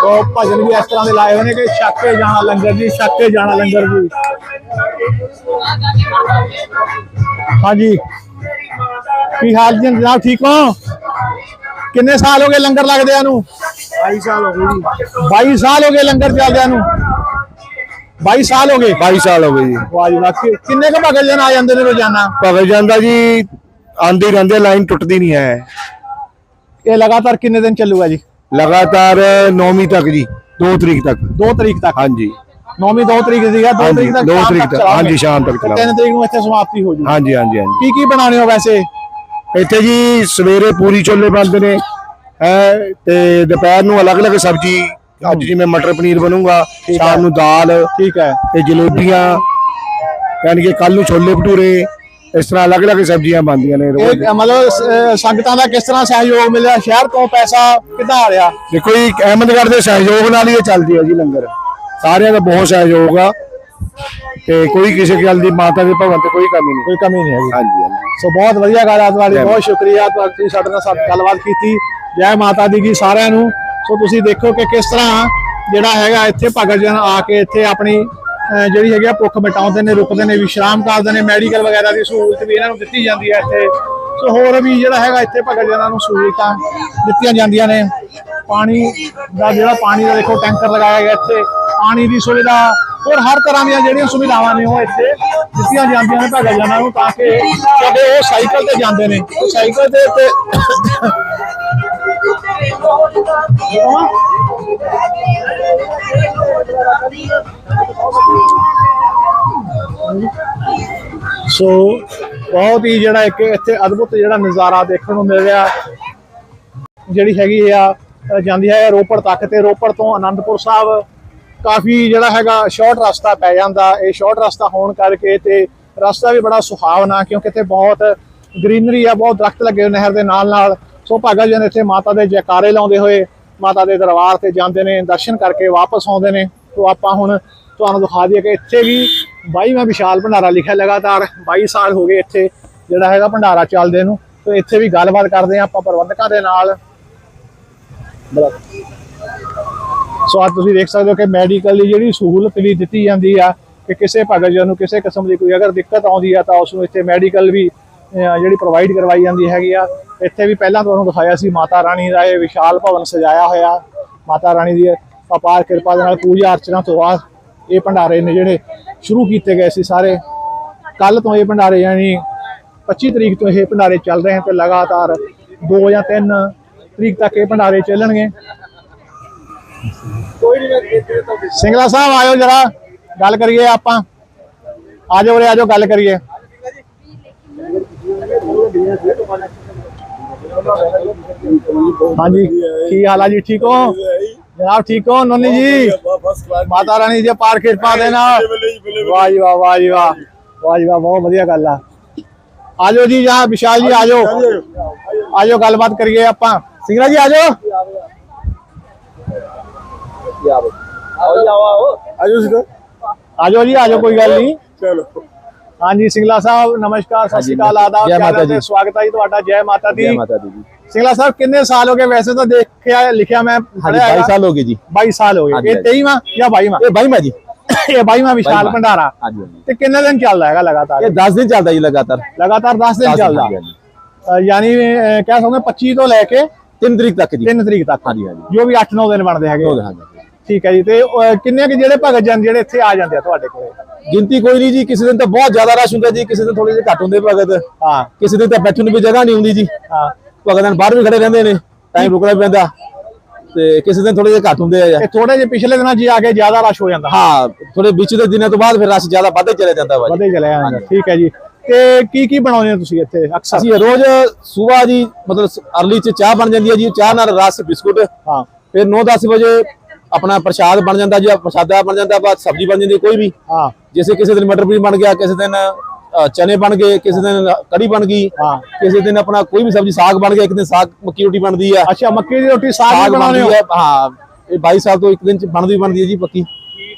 ਉਹ ਭਜਨ ਵੀ ਇਸ ਤਰ੍ਹਾਂ ਦੇ ਲਾਏ ਹੋਏ ਨੇ ਕਿ ਛੱਕ ਜਾਣਾ ਲੰਗਰ ਜੀ ਛੱਕ ਕੇ ਜਾਣਾ ਲੰਗਰ ਜੀ। ਹਾਂਜੀ। ਕੀ ਹਾਲ ਜੀ ਜਨਾਬ ਠੀਕ ਹੋ? ਕਿੰਨੇ ਸਾਲ ਹੋ ਗਏ ਲੰਗਰ ਲੱਗਦਿਆਂ ਨੂੰ? 22 ਸਾਲ ਹੋ ਗਏ ਜੀ। 22 ਸਾਲ ਹੋ ਗਏ ਲੰਗਰ ਚੱਲਦਿਆਂ ਨੂੰ? 22 ਸਾਲ ਹੋ ਗਏ? 22 ਸਾਲ ਹੋ ਗਏ ਜੀ। ਵਾਹ ਜੀ ਵਾਹ। ਕਿ- ਕਿੰਨੇ ਕੁ ਭਗਤ ਜਨ ਆ ਜਾਂਦੇ ਨੇ ਰੋਜ਼ਾਨਾ? ਭਗਤ ਜਾਂਦਾ ਜੀ ਆਂਦੀ ਰਹਿੰਦੇ ਲਾਈਨ ਟੁੱਟਦੀ ਨਹੀਂ ਹੈ। ਇਹ ਲਗਾਤਾਰ ਕਿੰਨੇ ਦਿਨ ਚੱਲੂਗਾ ਜੀ? ਲਗਾਤਾਰ 9ਵੀਂ ਤੱਕ ਜੀ 2 ਤਰੀਕ ਤੱਕ। 2 ਤਰੀਕ ਤੱਕ? ਹਾਂਜੀ। 9ਵੀਂ 2 ਤਰੀਕ ਸੀਗਾ 2 ਹਾਂਜੀ, ਤਰੀਕ ਤੱਕ ਦੋ ਸ਼ਾਮ ਤਰੀਕ ਤੱਕ। ਹਾਂਜੀ, ਸ਼ਾਮ ਤੱਕ ਤੇ ਚਲਾਓਗੇ। 3 ਤਰੀਕ ਨੂੰ ਇੱਥੇ ਸਮਾਪਤੀ ਹੋ ਜੂ ਹਾਂਜੀ ਹਾਂਜੀ ਹਾਂਜੀ। ਕੀ ਕੀ ਬਣਾਉਣੇ ਹੋ ਵੈਸੇ? ਇੱਥੇ ਜੀ ਸਵੇਰੇ ਪੂਰੀ ਛੋਲੇ ਬਣਦੇ ਨੇ ਹੈ ਤੇ ਦੁਪਹਿਰ ਨੂੰ ਅਲੱਗ-ਅਲੱਗ ਸਬਜ਼ੀ ਅੱਜ ਜਿਵੇਂ ਮਟਰ ਪਨੀਰ ਬਣੂਗਾ ਹੈ। ਸ਼ਾਮ ਨੂੰ ਦਾਲ ਠੀਕ ਹੈ। ਤੇ ਜਲੇਬੀਆਂ ਯਾਨੀ ਕਿ ਕੱਲ ਨੂੰ ਛੋਲੇ ਭਟੂਰੇ ਇਸ ਤਰ੍ਹਾਂ ਅਲੱਗ-ਅਲੱਗ ਸਬਜ਼ੀਆਂ ਬਣਦੀਆਂ ਨੇ ਰੋਜ਼ ਇਹ ਮਤਲਬ ਸ- ਸੰਗਤਾਂ ਦਾ ਕਿਸ ਤਰ੍ਹਾਂ ਸਹਿਯੋਗ ਮਿਲਿਆ? ਸ਼ਹਿਰ ਤੋਂ ਪੈਸਾ ਕਿੱਦਾਂ ਆ ਰਿਹਾ? ਦੇਖੋ ਜੀ ਅਹਿਮਦਗੜ੍ਹ ਦੇ ਸਹਿਯੋਗ ਨਾਲ ਹੀ ਇਹ ਚੱਲਦੀ ਹੈ ਜੀ ਲੰਗਰ। ਸਾਰਿਆਂ ਦਾ ਬਹੁਤ ਸਹਿਯੋਗ ਆ ਤੇ ਕੋਈ ਕਿਸੇ ਗੱਲ ਦੀ ਮਾਤਾ ਦੇ ਭਵਨ ਤੇ ਕੋਈ ਕਮੀ ਨਹੀਂ। ਕੋਈ ਕਮੀ ਨਹੀਂ ਹੈਗੀ। ਹਾਂਜੀ ਹਾਂਜੀ। ਸੋ ਬਹੁਤ ਵਧੀਆ ਗੱਲ ਆ ਤੁਹਾਡੀ। ਜੈ ਬਹੁਤ ਸ਼ੁਕਰੀਆ ਤੁਹਾ- ਤੁਸੀਂ ਸਾਡੇ ਨਾਲ ਸਾਡੀ ਗੱਲਬਾਤ ਕੀਤੀ। ਜੈ ਮਾਤਾ ਦੀ ਕੀ ਸਾਰਿਆਂ ਨੂੰ। ਸੋ ਤੁਸੀਂ ਦੇਖੋ ਕਿ ਕਿਸ ਤਰ੍ਹਾਂ ਜਿਹੜਾ ਹੈਗਾ ਇੱਥੇ ਭਗਤ ਜਨ ਆ ਕੇ ਇੱਥੇ ਆਪਣੀ ਜਿਹੜੀ ਹੈਗੀ ਆ ਭੁੱਖ ਮਿਟਾਉਂਦੇ ਨੇ, ਰੁਕਦੇ ਨੇ, ਵਿਸ਼ਰਾਮ ਕਰਦੇ ਨੇ ਮੈਡੀਕਲ ਵਗੈਰਾ ਦੀ ਸਹੂਲਤ ਵੀ ਇਹਨਾਂ ਨੂੰ ਦਿੱਤੀ ਜਾਂਦੀ ਹੈ ਇੱਥੇ। ਸੋ ਹੋਰ ਵੀ ਜਿਹੜਾ ਹੈਗਾ ਇੱਥੇ ਭਗਤ ਜਨਾਂ ਨੂੰ ਸਹੂਲਤਾਂ ਦਿੱਤੀਆਂ ਜਾਂਦੀਆਂ ਨੇ। ਪਾਣੀ ਦਾ ਜਿਹੜਾ ਪਾਣੀ ਦਾ ਦੇਖੋ ਟੈਂਕਰ ਲਗਾਇਆ ਗਿਆ ਇੱਥੇ। ਪਾਣੀ ਦੀ ਸੁਵਿਧਾ ਹੋਰ ਹਰ ਤਰ੍ਹਾਂ ਦੀਆਂ ਜਿਹੜੀਆਂ ਸੁਵਿਧਾਵਾਂ ਨੇ ਉਹ ਇੱਥੇ ਦਿੱਤੀਆਂ ਜਾਂਦੀਆਂ ਨੇ ਭਗਤ ਜਨਾਂ ਨੂੰ ਤਾਂ ਕਿ ਕਿਉਂਕਿ ਉਹ ਸਾਈਕਲ ਤੇ ਜਾਂਦੇ ਨੇ। ਸਾਈਕਲ ਤੇ ਤੇ ਸੋ ਬਹੁਤ ਹੀ ਜਿਹੜਾ ਇੱਕ ਇੱਥੇ ਅਦਭੁਤ ਜਿਹੜਾ ਨਜ਼ਾਰਾ ਦੇਖਣ ਨੂੰ ਮਿਲ ਰਿਹਾ। ਜਿਹੜੀ ਹੈਗੀ ਆ ਜਾਂਦੀ ਹੈ ਰੋਪੜ ਤੱਕ ਤੇ ਰੋਪੜ ਤੋਂ ਆਨੰਦਪੁਰ ਸਾਹਿਬ। ਕਾਫੀ ਜਿਹੜਾ ਹੈਗਾ ਸ਼ਾਰਟ ਰਸਤਾ ਪੈ ਜਾਂਦਾ। ਇਹ ਸ਼ਾਰਟ ਰਸਤਾ ਹੋਣ ਕਰਕੇ ਤੇ ਰਸਤਾ ਵੀ ਬੜਾ ਸੁਹਾਵਣਾ ਕਿਉਂਕਿ ਇੱਥੇ ਬਹੁਤ ਗ੍ਰੀਨਰੀ ਆ, ਬਹੁਤ ਦਰਖਤ ਲੱਗੇ ਨਹਿਰ ਦੇ ਨਾਲ ਨਾਲ ਸੋ ਭਗਤ ਜਨ ਇੱਥੇ ਮਾਤਾ ਦੇ ਜੈਕਾਰੇ ਲਾਉਂਦੇ ਹੋਏ, ਮਾਤਾ ਦੇ ਦਰਬਾਰ ਤੇ ਜਾਂਦੇ ਨੇ, ਦਰਸ਼ਨ ਕਰਕੇ ਵਾਪਸ ਆਉਂਦੇ ਨੇ। ਤੋਂ ਆਪਾਂ ਹੁਣ ਤੁਹਾਨੂੰ ਦਿਖਾ ਦਈਏ ਕਿ ਇੱਥੇ ਵੀ 22ਵਾਂ ਵਿਸ਼ਾਲ ਭੰਡਾਰਾ ਲਿਖਿਆ ਲਗਾਤਾਰ 22 ਸਾਲ ਹੋ ਗਏ ਇੱਥੇ ਜਿਹੜਾ ਹੈਗਾ ਭੰਡਾਰਾ ਚੱਲਦੇ ਨੂੰ। ਤੇ ਇੱਥੇ ਵੀ ਗੱਲਬਾਤ ਕਰਦੇ ਆ ਆਪਾਂ ਪ੍ਰਬੰਧਕਾਂ ਦੇ ਨਾਲ। ਸੋ ਅੱਜ ਤੁਸੀਂ ਦੇਖ ਸਕਦੇ ਹੋ ਕਿ ਮੈਡੀਕਲ ਦੀ ਜਿਹੜੀ ਸਹੂਲਤ ਵੀ ਦਿੱਤੀ ਜਾਂਦੀ ਆ ਕਿ ਕਿਸੇ ਭਗਤ ਜਨ ਨੂੰ ਕਿਸੇ ਕਿਸਮ ਦੀ ਕੋਈ ਅਗਰ ਦਿੱਕਤ ਆਉਂਦੀ ਆ ਤਾਂ ਉਸ ਨੂੰ ਇੱਥੇ ਮੈਡੀਕਲ ਵੀ ਜਿਹੜੀ ਪ੍ਰੋਵਾਈਡ ਕਰਵਾਈ ਜਾਂਦੀ ਹੈਗੀ ਆ। ਇੱਥੇ ਵੀ ਪਹਿਲਾਂ ਤੁਹਾਨੂੰ ਦਿਖਾਇਆ ਸੀ ਮਾਤਾ ਰਾਣੀ ਦਾ ਇਹ ਵਿਸ਼ਾਲ ਭਵਨ ਸਜਾਇਆ ਹੋਇਆ। ਮਾਤਾ ਰਾਣੀ ਦੀ ਅਪਾਰ ਕਿਰਪਾ ਦੇ ਨਾਲ ਪੂਜਾ ਅਰਚਨਾ ਤੋਂ ਬਾਅਦ ਇਹ ਭੰਡਾਰੇ ਨੇ ਜਿਹੜੇ ਸ਼ੁਰੂ ਕੀਤੇ ਗਏ ਸੀ ਸਾਰੇ। ਕੱਲ ਤੋਂ ਇਹ ਭੰਡਾਰੇ ਯਾਨੀ 25 ਤਰੀਕ ਤੋਂ ਇਹ ਭੰਡਾਰੇ ਚੱਲ ਰਹੇ ਹਨ ਤੇ ਲਗਾਤਾਰ 2 ਜਾਂ 3 ਤਰੀਕ ਤੱਕ ਇਹ ਭੰਡਾਰੇ ਚੱਲਣਗੇ। ਸਿੰਗਲਾ ਸਾਹਿਬ ਆਇਓ ਜਰਾ ਗੱਲ ਕਰੀਏ ਆਪਾਂ। ਆਜੋ ਉਰੇ ਆਜੋ ਗੱਲ ਕਰੀਏ। ਹਾਂਜੀ ਕੀ ਹਾਲ ਆ ਜੀ ਠੀਕ ਹੋ? ਜਨਾਬ ਠੀਕ ਹੋ ਨੋਨੀ ਜੀ? ਮਾਤਾ ਰਾਣੀ ਜੀ ਪਾਰ ਕਿਰਪਾ ਦੇ ਨਾਲ ਵਾਹ ਜੀ ਵਾਹ ਵਾਹ ਜੀ ਵਾਹ। ਵਾਹ ਜੀ ਵਾਹ ਬਹੁਤ ਵਧੀਆ ਗੱਲ ਆ। ਆਜੋ ਜੀ ਜਹਾਂ ਵਿਸ਼ਾਲ ਜੀ ਆਜੋ। ਆਜੋ ਗੱਲਬਾਤ ਕਰੀਏ ਆਪਾਂ। ਸਿੰਗਲਾ ਜੀ ਆਜੋ। ਆਜੋ ਜੀ ਆਜੋ ਕੋਈ ਗੱਲ ਨਹੀਂ। ਚਲੋ। ਹਾਂਜੀ ਸਿੰਗਲਾ ਸਾਹਿਬ ਨਮਸਕਾਰ ਸਤਿ ਸ਼੍ਰੀ ਅਕਾਲ ਆਦਾਬ ਜੈ ਮਾਤਾ ਜੀ। ਸਵਾਗਤ ਹੈ ਤੁਹਾਡਾ ਜੈ ਮਾਤਾ ਦੀ। ਮਾਤਾ ਦੀ ਜੀ। ਸਿੰਗਲਾ ਸਾਹਿਬ ਕਿੰਨੇ ਸਾਲ ਹੋ ਗਏ? ਵੈਸੇ ਤਾਂ ਦੇਖਿਆ ਲਿਖਿਆ ਮੈਂ ਹਾਂਜੀ ਪੜ੍ਹਿਆ 22 ਹੈਗਾ। ਸਾਲ ਹੋ ਗਏ ਜੀ। 22 ਸਾਲ ਹੋ ਗਏ। ਇਹ 23ਵਾਂ ਜਾਂ 22ਵਾਂ ਇਹ 22ਵਾਂ ਜੀ। ਇਹ 22ਵਾਂ ਵਿਸ਼ਾਲ। ਭੰਡਾਰਾ। ਹਾਂਜੀ ਤੇ ਕਿੰਨੇ ਦਿਨ ਚੱਲਦਾ ਹੈਗਾ ਲਗਾਤਾਰ? ਇਹ 10 ਦਿਨ ਚੱਲਦਾ ਜੀ ਲਗਾਤਾਰ। ਲਗਾਤਾਰ 10 ਦਿਨ ਚੱਲਦਾ। ਯਾਨੀ ਕਹਿ ਸਕਦੇ ਹਾਂ 25 ਤੋਂ ਲੈ ਕੇ 3 ਤਰੀਕ ਤੱਕ ਜੀ। 3 ਤਰੀਕ ਤੱਕ। ਹਾਂਜੀ ਹਾਂਜੀ। ਜੋ ਵੀ 8-9 ਦਿਨ ਬਣਦੇ ਹੈਗੇ। ਠੀਕ ਹੈ ਜੀ ਤੇ ਕਿੰਨੇ ਕਿ ਜਿਹੜੇ ਭਗਤ ਜਨ ਜਿਹੜੇ ਇੱਥੇ ਆ ਜਾਂਦੇ ਆ ਤੁਹਾਡੇ ਕੋਲੇ? ਗਿਣਤੀ ਕੋਈ ਨਹੀਂ ਜੀ ਕਿਸੇ ਦਿਨ ਤਾਂ ਬਹੁਤ ਜ਼ਿਆਦਾ ਰਸ਼ ਹੁੰਦਾ ਜੀ ਕਿਸੇ ਦਿਨ ਥੋੜੇ ਜਿਹੇ ਘੱਟ ਹੁੰਦੇ ਭਗਤ। ਹਾਂ। ਕਿਸੇ ਦਿਨ ਤਾਂ ਬੈਠਣ ਨੂੰ ਵੀ ਜਗ੍ਹਾ ਨਹੀਂ ਹੁੰਦੀ ਜੀ। ਹਾਂ। ਭਗਤਾਂ ਬਾਹਰ ਵੀ ਖੜੇ ਰਹਿੰਦੇ ਨੇ ਟਾਈਮ ਰੁਕਣਾ ਪੈਂਦਾ। ਤੇ ਕਿਸੇ ਦਿਨ ਥੋੜੇ ਜਿਹੇ ਘੱਟ ਹੁੰਦੇ ਆ। ਇਹ ਥੋੜੇ ਜਿਹੇ ਪਿਛਲੇ ਦਿਨਾਂ 'ਚ ਹੀ ਆ ਕੇ ਜ਼ਿਆਦਾ ਰਸ਼ ਹੋ ਜਾਂਦਾ। ਹਾਂ ਥੋੜੇ ਵਿੱਚ ਦੇ ਦਿਨਾਂ ਤੋਂ ਬਾਅਦ ਫਿਰ ਰਸ਼ ਜ਼ਿਆਦਾ ਵੱਧਦੇ ਚਲੇ ਜਾਂਦਾ ਵਾ ਜੀ। ਵਧੇ ਚਲੇ ਜਾਂਦਾ। ਠੀਕ ਹੈ ਜੀ। ਤੇ ਕੀ ਕੀ ਬਣਾਉਂਦੇ ਹੋ ਤੁਸੀਂ ਇੱਥੇ ਅਕਸਰ? ਅਸੀਂ ਰੋਜ਼ ਸਵੇਰ ਜੀ ਮਤਲਬ ਅਰਲੀ ਚ ਚਾਹ ਬਣ ਜਾਂਦੀ ਹੈ ਜੀ ਚਾਹ ਨਾਲ ਰਸ ਬਿਸਕੁਟ। ਹਾਂ। ਫਿਰ 9-10 ਵਜੇ ਆਪਣਾ ਪ੍ਰਸ਼ਾਦ ਬਣ ਜਾਂਦਾ ਜੀ ਪ੍ਰਸ਼ਾਦਾ ਬਣ ਜਾਂਦਾ ਬਾਅਦ ਸਬਜ਼ੀ ਬਣ ਜਾਂਦੀ ਕੋਈ ਵੀ। ਹਾਂ। ਜੈਸੇ ਕਿਸੇ ਦਿਨ ਮਟਰ ਪਨੀਰ ਬਣ ਗਿਆ ਕਿਸੇ ਦਿਨ ਚਨੇ ਬਣ ਗਏ ਕਿਸੇ ਦਿਨ ਕੜੀ ਬਣ ਗਈ ਹਾਂ। ਕਿਸੇ ਦਿਨ ਆਪਣਾ ਕੋਈ ਵੀ ਸਬਜ਼ੀ ਸਾਗ ਬਣ ਗਿਆ ਇੱਕ ਦਿਨ ਸਾਗ ਮੱਕੀ ਰੋਟੀ ਬਣਦੀ ਆ। ਅੱਛਾ ਮੱਕੀ ਦੀ ਰੋਟੀ ਸਾਗ ਬਣਾਉਂਦੇ ਹੋ? ਹੈ। ਇਹ 22 ਸਾਲ ਤੋਂ ਇੱਕ ਦਿਨ ਚ ਬਣਦੀ ਬਣਦੀ ਹੈ ਜੀ ਪੱਕੀ।